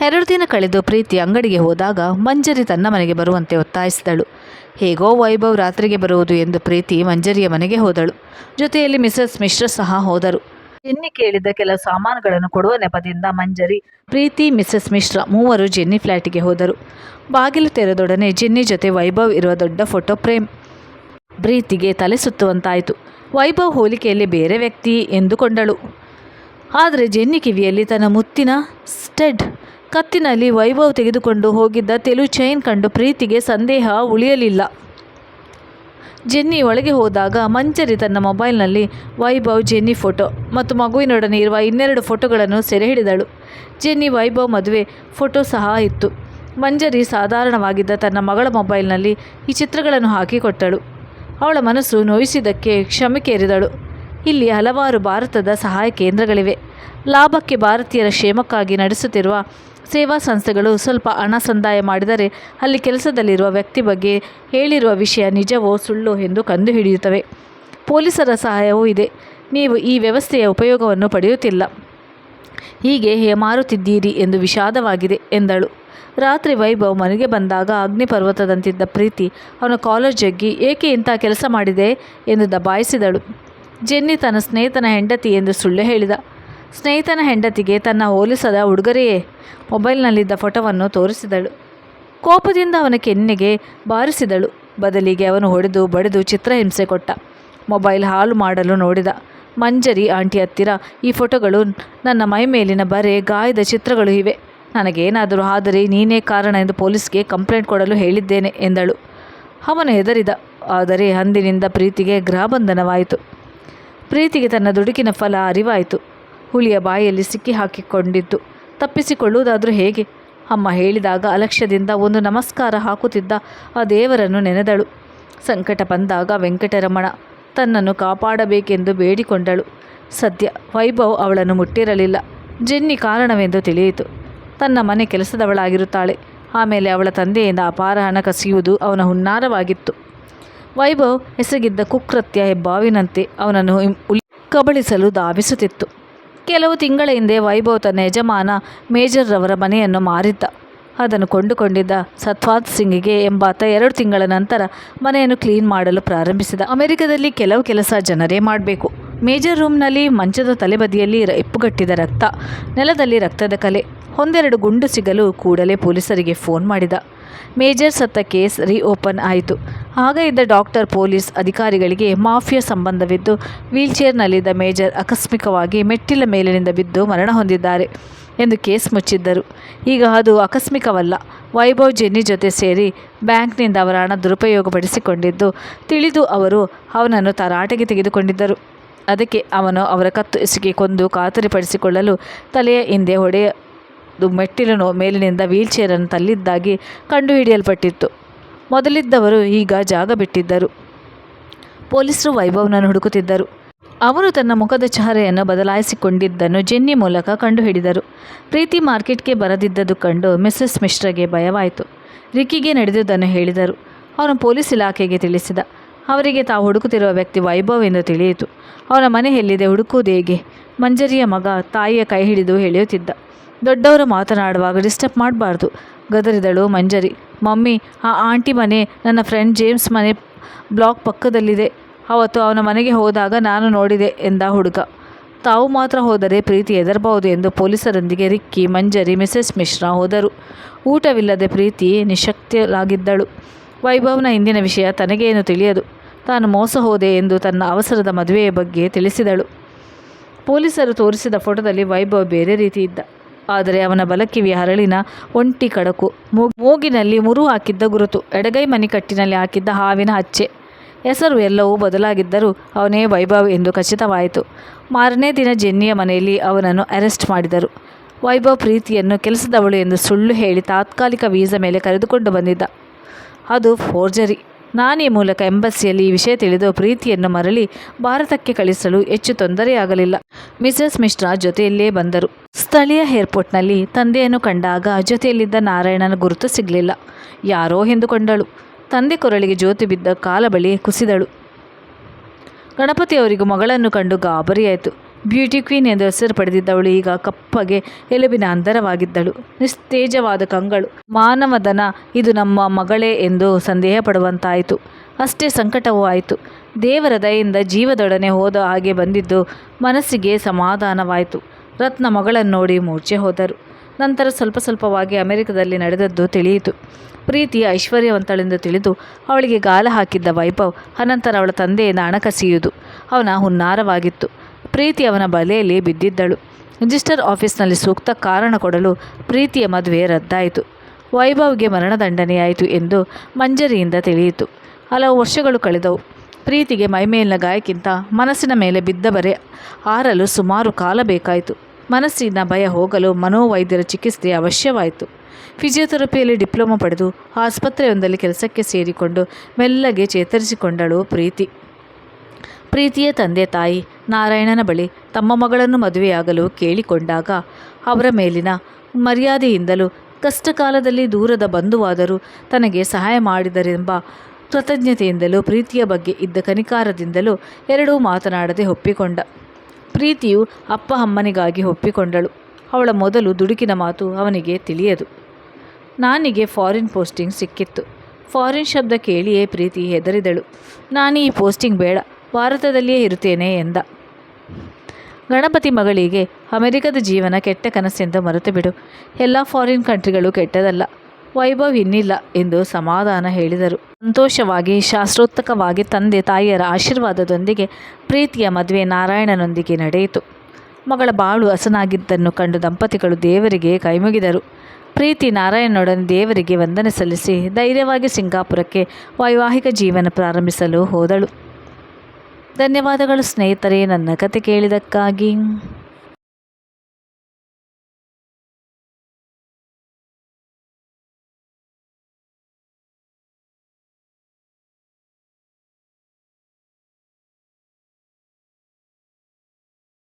ಎರಡು ದಿನ ಕಳೆದು ಪ್ರೀತಿ ಅಂಗಡಿಗೆ ಹೋದಾಗ ಮಂಜರಿ ತನ್ನ ಮನೆಗೆ ಬರುವಂತೆ ಒತ್ತಾಯಿಸಿದಳು. ಹೇಗೋ ವೈಭವ್ ರಾತ್ರಿಗೆ ಬರುವುದು ಎಂದು ಪ್ರೀತಿ ಮಂಜರಿಯ ಮನೆಗೆ ಹೋದಳು. ಜೊತೆಯಲ್ಲಿ ಮಿಸಸ್ ಮಿಶ್ರ ಸಹ ಹೋದರು. ಜೆನ್ನಿ ಕೇಳಿದ ಕೆಲವು ಸಾಮಾನುಗಳನ್ನು ಕೊಡುವ ನೆಪದಿಂದ ಮಂಜರಿ, ಪ್ರೀತಿ, ಮಿಸಸ್ ಮಿಶ್ರಾ ಮೂವರು ಜೆನ್ನಿ ಫ್ಲ್ಯಾಟಿಗೆ ಹೋದರು. ಬಾಗಿಲು ತೆರೆದೊಡನೆ ಜೆನ್ನಿ ಜೊತೆ ವೈಭವ್ ಇರುವ ದೊಡ್ಡ ಫೋಟೋ ಫ್ರೇಮ್. ಪ್ರೀತಿಗೆ ತಲೆ ಸುತ್ತುವಂತಾಯಿತು. ವೈಭವ್ ಹೋಲಿಕೆಯಲ್ಲಿ ಬೇರೆ ವ್ಯಕ್ತಿ ಎಂದುಕೊಂಡಳು. ಆದರೆ ಜೆನ್ನಿ ಕಿವಿಯಲ್ಲಿ ತನ್ನ ಮುತ್ತಿನ ಸ್ಟೆಡ್ ಕತ್ತಿನಲ್ಲಿ ವೈಭವ್ ತೆಗೆದುಕೊಂಡು ಹೋಗಿದ್ದ ತೆಲು ಚೈನ್ ಕಂಡು ಪ್ರೀತಿಗೆ ಸಂದೇಹ ಉಳಿಯಲಿಲ್ಲ. ಜೆನ್ನಿ ಒಳಗೆ ಹೋದಾಗ ಮಂಜರಿ ತನ್ನ ಮೊಬೈಲ್ನಲ್ಲಿ ವೈಭವ್ ಜೆನ್ನಿ ಫೋಟೋ ಮತ್ತು ಮಗುವಿನೊಡನೆ ಇರುವ ಇನ್ನೆರಡು ಫೋಟೋಗಳನ್ನು ಸೆರೆ ಹಿಡಿದಳು ಜೆನ್ನಿ ವೈಭವ್ ಮದುವೆ ಫೋಟೋ ಸಹ ಇತ್ತು. ಮಂಜರಿ ಸಾಧಾರಣವಾಗಿದ್ದ ತನ್ನ ಮಗಳ ಮೊಬೈಲ್ನಲ್ಲಿ ಈ ಚಿತ್ರಗಳನ್ನು ಹಾಕಿಕೊಟ್ಟಳು ಅವಳ ಮನಸ್ಸು ನೋಯಿಸಿದ್ದಕ್ಕೆ ಕ್ಷಮೆ ಕೇರಿದಳು ಇಲ್ಲಿ ಹಲವಾರು ಭಾರತದ ಸಹಾಯ ಕೇಂದ್ರಗಳಿವೆ. ಲಾಭಕ್ಕೆ ಭಾರತೀಯರ ಕ್ಷೇಮಕ್ಕಾಗಿ ನಡೆಸುತ್ತಿರುವ ಸೇವಾ ಸಂಸ್ಥೆಗಳು ಸ್ವಲ್ಪ ಹಣ ಸಂದಾಯ ಮಾಡಿದರೆ ಅಲ್ಲಿ ಕೆಲಸದಲ್ಲಿರುವ ವ್ಯಕ್ತಿ ಬಗ್ಗೆ ಹೇಳಿರುವ ವಿಷಯ ನಿಜವೋ ಸುಳ್ಳೋ ಎಂದು ಕಂಡುಹಿಡಿಯುತ್ತವೆ ಪೊಲೀಸರ ಸಹಾಯವೂ ಇದೆ. ನೀವು ಈ ವ್ಯವಸ್ಥೆಯ ಉಪಯೋಗವನ್ನು ಪಡೆಯುತ್ತಿಲ್ಲ. ಹೀಗೆ ಹೇಮಾರುತ್ತಿದ್ದೀರಿ ಎಂದು ವಿಷಾದವಾಗಿದೆ ಎಂದಳು. ರಾತ್ರಿ ವೈಭವ್ ಮನೆಗೆ ಬಂದಾಗ ಅಗ್ನಿಪರ್ವತದಂತಿದ್ದ ಪ್ರೀತಿ ಅವನ ಕಾಲೇಜ್ ಜಗ್ಗಿ ಏಕೆ ಇಂಥ ಕೆಲಸ ಮಾಡಿದೆ ಎಂದು ದಬಾಯಿಸಿದಳು. ಜೆನ್ನಿ ತನ್ನ ಸ್ನೇಹಿತನ ಹೆಂಡತಿ ಎಂದು ಸುಳ್ಳು ಹೇಳಿದ. ಸ್ನೇಹಿತನ ಹೆಂಡತಿಗೆ ತನ್ನ ಹೋಲಿಸದ ಹುಡುಗರೆಯೇ ಮೊಬೈಲ್ನಲ್ಲಿದ್ದ ಫೋಟೋವನ್ನು ತೋರಿಸಿದಳು. ಕೋಪದಿಂದ ಅವನ ಕೆನ್ನೆಗೆ ಬಾರಿಸಿದಳು. ಬದಲಿಗೆ ಅವನು ಹೊಡೆದು ಬಡಿದು ಚಿತ್ರಹಿಂಸೆ ಕೊಟ್ಟ. ಮೊಬೈಲ್ ಹಾಲು ಮಾಡಲು ನೋಡಿದ. ಮಂಜರಿ, ಆಂಟಿ ಹತ್ತಿರ, ಈ ಫೋಟೋಗಳು ನನ್ನ ಮೈ ಮೇಲಿನ ಬರೆ, ಗಾಯದ ಚಿತ್ರಗಳು ಇವೆ. ನನಗೇನಾದರೂ ಆದರೆ ನೀನೇ ಕಾರಣ ಎಂದು ಪೊಲೀಸ್ಗೆ ಕಂಪ್ಲೇಂಟ್ ಕೊಡಲು ಹೇಳಿದ್ದೇನೆ, ಎಂದಳು. ಅವನು ಹೆದರಿದ. ಆದರೆ ಅಂದಿನಿಂದ ಪ್ರೀತಿಗೆ ಗೃಹಬಂಧನವಾಯಿತು. ಪ್ರೀತಿಗೆ ತನ್ನ ದುಡುಕಿನ ಫಲ ಅರಿವಾಯಿತು. ಹುಲಿಯ ಬಾಯಲ್ಲಿ ಸಿಕ್ಕಿ ಹಾಕಿಕೊಂಡಿದ್ದು. ತಪ್ಪಿಸಿಕೊಳ್ಳುವುದಾದರೂ ಹೇಗೆ? ಅಮ್ಮ ಹೇಳಿದಾಗ ಅಲಕ್ಷ್ಯದಿಂದ ಒಂದು ನಮಸ್ಕಾರ ಹಾಕುತ್ತಿದ್ದ ಆ ದೇವರನ್ನು ನೆನೆದಳು. ಸಂಕಟ ಬಂದಾಗ ವೆಂಕಟರಮಣ ತನ್ನನ್ನು ಕಾಪಾಡಬೇಕೆಂದು ಬೇಡಿಕೊಂಡಳು. ಸದ್ಯ ವೈಭವ್ ಅವಳನ್ನು ಮುಟ್ಟಿರಲಿಲ್ಲ. ಜೆನ್ನಿ ಕಾರಣವೆಂದು ತಿಳಿಯಿತು. ತನ್ನ ಮನೆ ಕೆಲಸದವಳಾಗಿರುತ್ತಾಳೆ. ಆಮೇಲೆ ಅವಳ ತಂದೆಯಿಂದ ಅಪಾರ ಹಣ ಕಸಿಯುವುದು ಅವನ ಹುನ್ನಾರವಾಗಿತ್ತು. ವೈಭವ್ ಎಸಗಿದ್ದ ಕುಕೃತ್ಯ ಹೆಬ್ಬಾವಿನಂತೆ ಅವನನ್ನು ಕಬಳಿಸಲು ಧಾವಿಸುತ್ತಿತ್ತು. ಕೆಲವು ತಿಂಗಳ ಹಿಂದೆ ವೈಭವ್ ತನ್ನ ಯಜಮಾನ ಮೇಜರ್ರವರ ಮನೆಯನ್ನು ಮಾರಿದ್ದ. ಅದನ್ನು ಕೊಂಡುಕೊಂಡಿದ್ದ ಸತ್ವಾತ್ ಸಿಂಗ್ಗೆ ಎಂಬಾತ ಎರಡು ತಿಂಗಳ ನಂತರ ಮನೆಯನ್ನು ಕ್ಲೀನ್ ಮಾಡಲು ಪ್ರಾರಂಭಿಸಿದ. ಅಮೆರಿಕದಲ್ಲಿ ಕೆಲವು ಕೆಲಸ ಜನರೇ ಮಾಡಬೇಕು. ಮೇಜರ್ ರೂಮ್ನಲ್ಲಿ ಮಂಚದ ತಲೆಬದಿಯಲ್ಲಿ ಹೆಪ್ಪುಗಟ್ಟಿದ ರಕ್ತ. ನೆಲದಲ್ಲಿ ರಕ್ತದ ಕಲೆ. ಒಂದೆರಡು ಗುಂಡು ಸಿಗಲು ಕೂಡಲೇ ಪೊಲೀಸರಿಗೆ ಫೋನ್ ಮಾಡಿದ. ಮೇಜರ್ ಸತ್ತ ಕೇಸ್ ರೀಓಪನ್ ಆಯಿತು. ಆಗ ಇದ್ದ ಡಾಕ್ಟರ್ ಪೊಲೀಸ್ ಅಧಿಕಾರಿಗಳಿಗೆ ಮಾಫಿಯಾ ಸಂಬಂಧವಿದ್ದು, ವೀಲ್ಚೇರ್ನಲ್ಲಿದ್ದ ಮೇಜರ್ ಆಕಸ್ಮಿಕವಾಗಿ ಮೆಟ್ಟಿಲ ಮೇಲಿನಿಂದ ಬಿದ್ದು ಮರಣ ಹೊಂದಿದ್ದಾರೆ ಎಂದು ಕೇಸ್ ಮುಚ್ಚಿದ್ದರು. ಈಗ ಅದು ಆಕಸ್ಮಿಕವಲ್ಲ. ವೈಭವ್ ಜೆನ್ನಿ ಜೊತೆ ಸೇರಿ ಬ್ಯಾಂಕ್ನಿಂದ ಅವರ ಹಣ ದುರುಪಯೋಗಪಡಿಸಿಕೊಂಡಿದ್ದು, ತಿಳಿದು ಅವರು ಅವನನ್ನು ತರಾಟೆಗೆ ತೆಗೆದುಕೊಂಡಿದ್ದರು. ಅದಕ್ಕೆ ಅವನು ಅವರ ಕತ್ತು ಎಸಗಿ ಕೊಂದು ಖಾತರಿಪಡಿಸಿಕೊಳ್ಳಲು ತಲೆಯ ಹಿಂದೆ ಹೊಡೆಯದು ಮೆಟ್ಟಿಲು ಮೇಲಿನಿಂದ ವೀಲ್ಚೇರನ್ನು ತಲ್ಲಿದ್ದಾಗಿ ಕಂಡುಹಿಡಿಯಲ್ಪಟ್ಟಿತ್ತು. ಮೊದಲಿದ್ದವರು ಈಗ ಜಾಗ ಬಿಟ್ಟಿದ್ದರು. ಪೊಲೀಸರು ವೈಭವ್ನನ್ನು ಹುಡುಕುತ್ತಿದ್ದರು. ಅವರು ತನ್ನ ಮುಖದ ಚಹರೆಯನ್ನು ಬದಲಾಯಿಸಿಕೊಂಡಿದ್ದನ್ನು ಜೆನ್ನಿ ಮೂಲಕ ಕಂಡುಹಿಡಿದರು. ಪ್ರೀತಿ ಮಾರ್ಕೆಟ್ಗೆ ಬರದಿದ್ದದು ಕಂಡು ಮಿಸ್ಸಸ್ ಮಿಶ್ರಗೆ ಭಯವಾಯಿತು. ರಿಕ್ಕಿಗೆ ನಡೆದುದನ್ನು ಹೇಳಿದರು. ಅವನು ಪೊಲೀಸ್ ಇಲಾಖೆಗೆ ತಿಳಿಸಿದ. ಅವರಿಗೆ ತಾವು ಹುಡುಕುತ್ತಿರುವ ವ್ಯಕ್ತಿ ವೈಭವ್ ಎಂದು ತಿಳಿಯಿತು. ಅವನ ಮನೆ ಎಲ್ಲಿದೆ, ಹುಡುಕುವುದು ಹೇಗೆ? ಮಂಜರಿಯ ಮಗ ತಾಯಿಯ ಕೈ ಹಿಡಿದು ಎಳೆಯುತ್ತಿದ್ದ. ದೊಡ್ಡವರು ಮಾತನಾಡುವಾಗ ಡಿಸ್ಟರ್ಬ್ ಮಾಡಬಾರ್ದು. ಗದರಿದಳು, ಮಂಜರಿ, ಮಮ್ಮಿ, ಆ ಆಂಟಿ ಮನೆ, ನನ್ನ ಫ್ರೆಂಡ್ ಜೇಮ್ಸ್ ಮನೆ ಬ್ಲಾಕ್ ಪಕ್ಕದಲ್ಲಿದೆ. ಅವತ್ತು ಅವನ ಮನೆಗೆ ಹೋದಾಗ ನಾನು ನೋಡಿದೆ, ಎಂದ ಹುಡುಗ. ತಾವು ಮಾತ್ರ ಹೋದರೆ ಪ್ರೀತಿ ಎದರಬಹುದು ಎಂದು ಪೊಲೀಸರೊಂದಿಗೆ ರಿಕ್ಕಿ, ಮಂಜರಿ, ಮಿಸೆಸ್ ಮಿಶ್ರಾ ಹೋದರು. ಊಟವಿಲ್ಲದೆ ಪ್ರೀತಿ ನಿಶಕ್ತಿಯಾಗಿದ್ದಳು ವೈಭವ್ನ ಹಿಂದಿನ ವಿಷಯ ತನಗೇನು ತಿಳಿಯದು. ತಾನು ಮೋಸ ಹೋದೆ ಎಂದು ತನ್ನ ಅವಸರದ ಮದುವೆಯ ಬಗ್ಗೆ ತಿಳಿಸಿದಳು. ಪೊಲೀಸರು ತೋರಿಸಿದ ಫೋಟೋದಲ್ಲಿ ವೈಭವ್ ಬೇರೆ ರೀತಿ ಇದ್ದ. ಆದರೆ ಅವನ ಬಲಕಿವಿಯ ಹರಳಿನ ಒಂಟಿ ಕಡಕು ಮೂಗಿನಲ್ಲಿ ಮುರು ಹಾಕಿದ್ದ ಗುರುತು, ಎಡಗೈ ಮಣಿಕಟ್ಟಿನಲ್ಲಿ ಹಾಕಿದ್ದ ಹಾವಿನ ಹಚ್ಚೆ. ಹೆಸರು ಎಲ್ಲವೂ ಬದಲಾಗಿದ್ದರೂ ಅವನೇ ವೈಭವ್ ಎಂದು ಖಚಿತವಾಯಿತು. ಮಾರನೇ ದಿನ ಜೆನ್ನಿಯ ಮನೆಯಲ್ಲಿ ಅವನನ್ನು ಅರೆಸ್ಟ್ ಮಾಡಿದರು. ವೈಭವ್ ಪ್ರೀತಿಯನ್ನು ಕೆಲಸದವಳು ಎಂದು ಸುಳ್ಳು ಹೇಳಿ ತಾತ್ಕಾಲಿಕ ವೀಸಾ ಮೇಲೆ ಕರೆದುಕೊಂಡು ಬಂದಿದ್ದ. ಅದು ಫೋರ್ಜರಿ. ನಾನಿ ಮೂಲಕ ಎಂಬಸಿಯಲ್ಲಿ ಈ ವಿಷಯ ತಿಳಿದು ಪ್ರೀತಿಯನ್ನು ಮರಳಿ ಭಾರತಕ್ಕೆ ಕಳಿಸಲು ಹೆಚ್ಚು ತೊಂದರೆಯಾಗಲಿಲ್ಲ. ಮಿಸಸ್ ಮಿಶ್ರಾ ಜೊತೆಯಲ್ಲೇ ಬಂದರು. ಸ್ಥಳೀಯ ಏರ್ಪೋರ್ಟ್ನಲ್ಲಿ ತಂದೆಯನ್ನು ಕಂಡಾಗ ಜೊತೆಯಲ್ಲಿದ್ದ ನಾರಾಯಣನ ಗುರುತು ಸಿಗಲಿಲ್ಲ. ಯಾರೋ ಎಂದುಕೊಂಡಳು ತಂದೆ ಕೊರಳಿಗೆ ಜ್ಯೋತಿ ಬಿದ್ದ ಕಾಲ ಬಳಿ ಕುಸಿದಳು. ಗಣಪತಿಯವರಿಗೂ ಮಗಳನ್ನು ಕಂಡು ಗಾಬರಿಯಾಯಿತು. ಬ್ಯೂಟಿ ಕ್ವೀನ್ ಎಂದು ಹೆಸರು ಪಡೆದಿದ್ದವಳು ಈಗ ಕಪ್ಪಗೆ ಎಲುಬಿನ ಅಂದರವಾಗಿದ್ದಳು ನಿಸ್ತೇಜವಾದ ಕಂಗಳು. ಮಾನವದನ ಇದು ನಮ್ಮ ಮಗಳೇ ಎಂದು ಸಂದೇಹ ಪಡುವಂತಾಯಿತು ಅಷ್ಟೇ ಸಂಕಟವೂ ಆಯಿತು. ದೇವರ ದಯೆಯಿಂದ ಜೀವದೊಡನೆ ಹೋದ ಹಾಗೆ ಬಂದಿದ್ದು ಮನಸ್ಸಿಗೆ ಸಮಾಧಾನವಾಯಿತು. ರತ್ನ ಮಗಳನ್ನು ನೋಡಿ ಮೂರ್ಛೆ ಹೋದರು. ನಂತರ ಸ್ವಲ್ಪ ಸ್ವಲ್ಪವಾಗಿ ಅಮೆರಿಕದಲ್ಲಿ ನಡೆದದ್ದು ತಿಳಿಯಿತು. ಪ್ರೀತಿ ಐಶ್ವರ್ಯವಂತಳೆಂದು ತಿಳಿದು ಅವಳಿಗೆ ಗಾಲ ಹಾಕಿದ್ದ ವೈಭವ್ ಅನಂತರ ಅವಳ ತಂದೆಯಿಂದ ಹಣ ಕಸಿಯುವುದು. ಅವನ ಹುನ್ನಾರವಾಗಿತ್ತು. ಪ್ರೀತಿ ಅವನ ಬಲೆಯಲ್ಲಿ ಬಿದ್ದಿದ್ದಳು. ರಿಜಿಸ್ಟರ್ ಆಫೀಸ್ನಲ್ಲಿ ಸೂಕ್ತ ಕಾರಣ ಕೊಡಲು ಪ್ರೀತಿಯ ಮದುವೆ ರದ್ದಾಯಿತು. ವೈಭವ್ಗೆ ಮರಣದಂಡನೆಯಾಯಿತು ಎಂದು ಮಂಜರಿಯಿಂದ ತಿಳಿಯಿತು. ಹಲವು ವರ್ಷಗಳು ಕಳೆದವು. ಪ್ರೀತಿಗೆ ಮೈಮೇಲಿನ ಗಾಯಕ್ಕಿಂತ ಮನಸ್ಸಿನ ಮೇಲೆ ಬಿದ್ದ ಬರೆ ಆರಲು ಸುಮಾರು ಕಾಲ ಬೇಕಾಯಿತು. ಮನಸ್ಸಿನ ಭಯ ಹೋಗಲು ಮನೋವೈದ್ಯರ ಚಿಕಿತ್ಸೆ ಅವಶ್ಯವಾಯಿತು. ಫಿಸಿಯೋಥೆರಪಿಯಲ್ಲಿ ಡಿಪ್ಲೊಮಾ ಪಡೆದು ಆಸ್ಪತ್ರೆಯೊಂದರಲ್ಲಿ ಕೆಲಸಕ್ಕೆ ಸೇರಿಕೊಂಡು ಮೆಲ್ಲಗೆ ಚೇತರಿಸಿಕೊಂಡಳು ಪ್ರೀತಿ. ಪ್ರೀತಿಯ ತಂದೆ ತಾಯಿ ನಾರಾಯಣನ ಬಳಿ ತಮ್ಮ ಮಗಳನ್ನು ಮದುವೆಯಾಗಲು ಕೇಳಿಕೊಂಡಾಗ ಅವರ ಮೇಲಿನ ಮರ್ಯಾದೆಯಿಂದಲೂ ಕಷ್ಟಕಾಲದಲ್ಲಿ ದೂರದ ಬಂಧುವಾದರೂ ತನಗೆ ಸಹಾಯ ಮಾಡಿದರೆಂಬ ಕೃತಜ್ಞತೆಯಿಂದಲೂ ಪ್ರೀತಿಯ ಬಗ್ಗೆ ಇದ್ದ ಕನಿಕಾರದಿಂದಲೂ ಎರಡೂ ಮಾತನಾಡದೆ ಒಪ್ಪಿಕೊಂಡ. ಪ್ರೀತಿಯು ಅಪ್ಪ ಅಮ್ಮನಿಗಾಗಿ ಒಪ್ಪಿಕೊಂಡಳು. ಅವಳ ಮೊದಲು ದುಡುಕಿನ ಮಾತು ಅವನಿಗೆ ತಿಳಿಯದು. ನಾನಿಗೆ ಫಾರಿನ್ ಪೋಸ್ಟಿಂಗ್ ಸಿಕ್ಕಿತ್ತು. ಫಾರಿನ್ ಶಬ್ದ ಕೇಳಿಯೇ ಪ್ರೀತಿ ಹೆದರಿದಳು. ನಾನು ಈ ಪೋಸ್ಟಿಂಗ್ ಬೇಡ. ಭಾರತದಲ್ಲಿಯೇ ಇರುತ್ತೇನೆ ಎಂದ. ಗಣಪತಿ ಮಗಳಿಗೆ ಅಮೆರಿಕದ ಜೀವನ ಕೆಟ್ಟ ಕನಸೆಂದು ಮರೆತು ಬಿಡು ಎಲ್ಲ ಫಾರಿನ್ ಕಂಟ್ರಿಗಳು ಕೆಟ್ಟದಲ್ಲ. ವೈಭವ್ ಇನ್ನಿಲ್ಲ ಎಂದು ಸಮಾಧಾನ ಹೇಳಿದರು. ಸಂತೋಷವಾಗಿ ಶಾಸ್ತ್ರೋತ್ತಕವಾಗಿ ತಂದೆ ತಾಯಿಯರ ಆಶೀರ್ವಾದದೊಂದಿಗೆ ಪ್ರೀತಿಯ ಮದುವೆ ನಾರಾಯಣನೊಂದಿಗೆ ನಡೆಯಿತು. ಮಗಳ ಬಾಳು ಹಸನಾಗಿದ್ದನ್ನು ಕಂಡು ದಂಪತಿಗಳು ದೇವರಿಗೆ ಕೈಮುಗಿದರು. ಪ್ರೀತಿ ನಾರಾಯಣನೊಡನೆ ದೇವರಿಗೆ ವಂದನೆ ಸಲ್ಲಿಸಿ ಧೈರ್ಯವಾಗಿ ಸಿಂಗಾಪುರಕ್ಕೆ ವೈವಾಹಿಕ ಜೀವನ ಪ್ರಾರಂಭಿಸಲು ಹೋದಳು. ಧನ್ಯವಾದಗಳು ಸ್ನೇಹಿತರೆ ನನ್ನ ಕತೆ ಕೇಳಿದ್ದಕ್ಕಾಗಿ.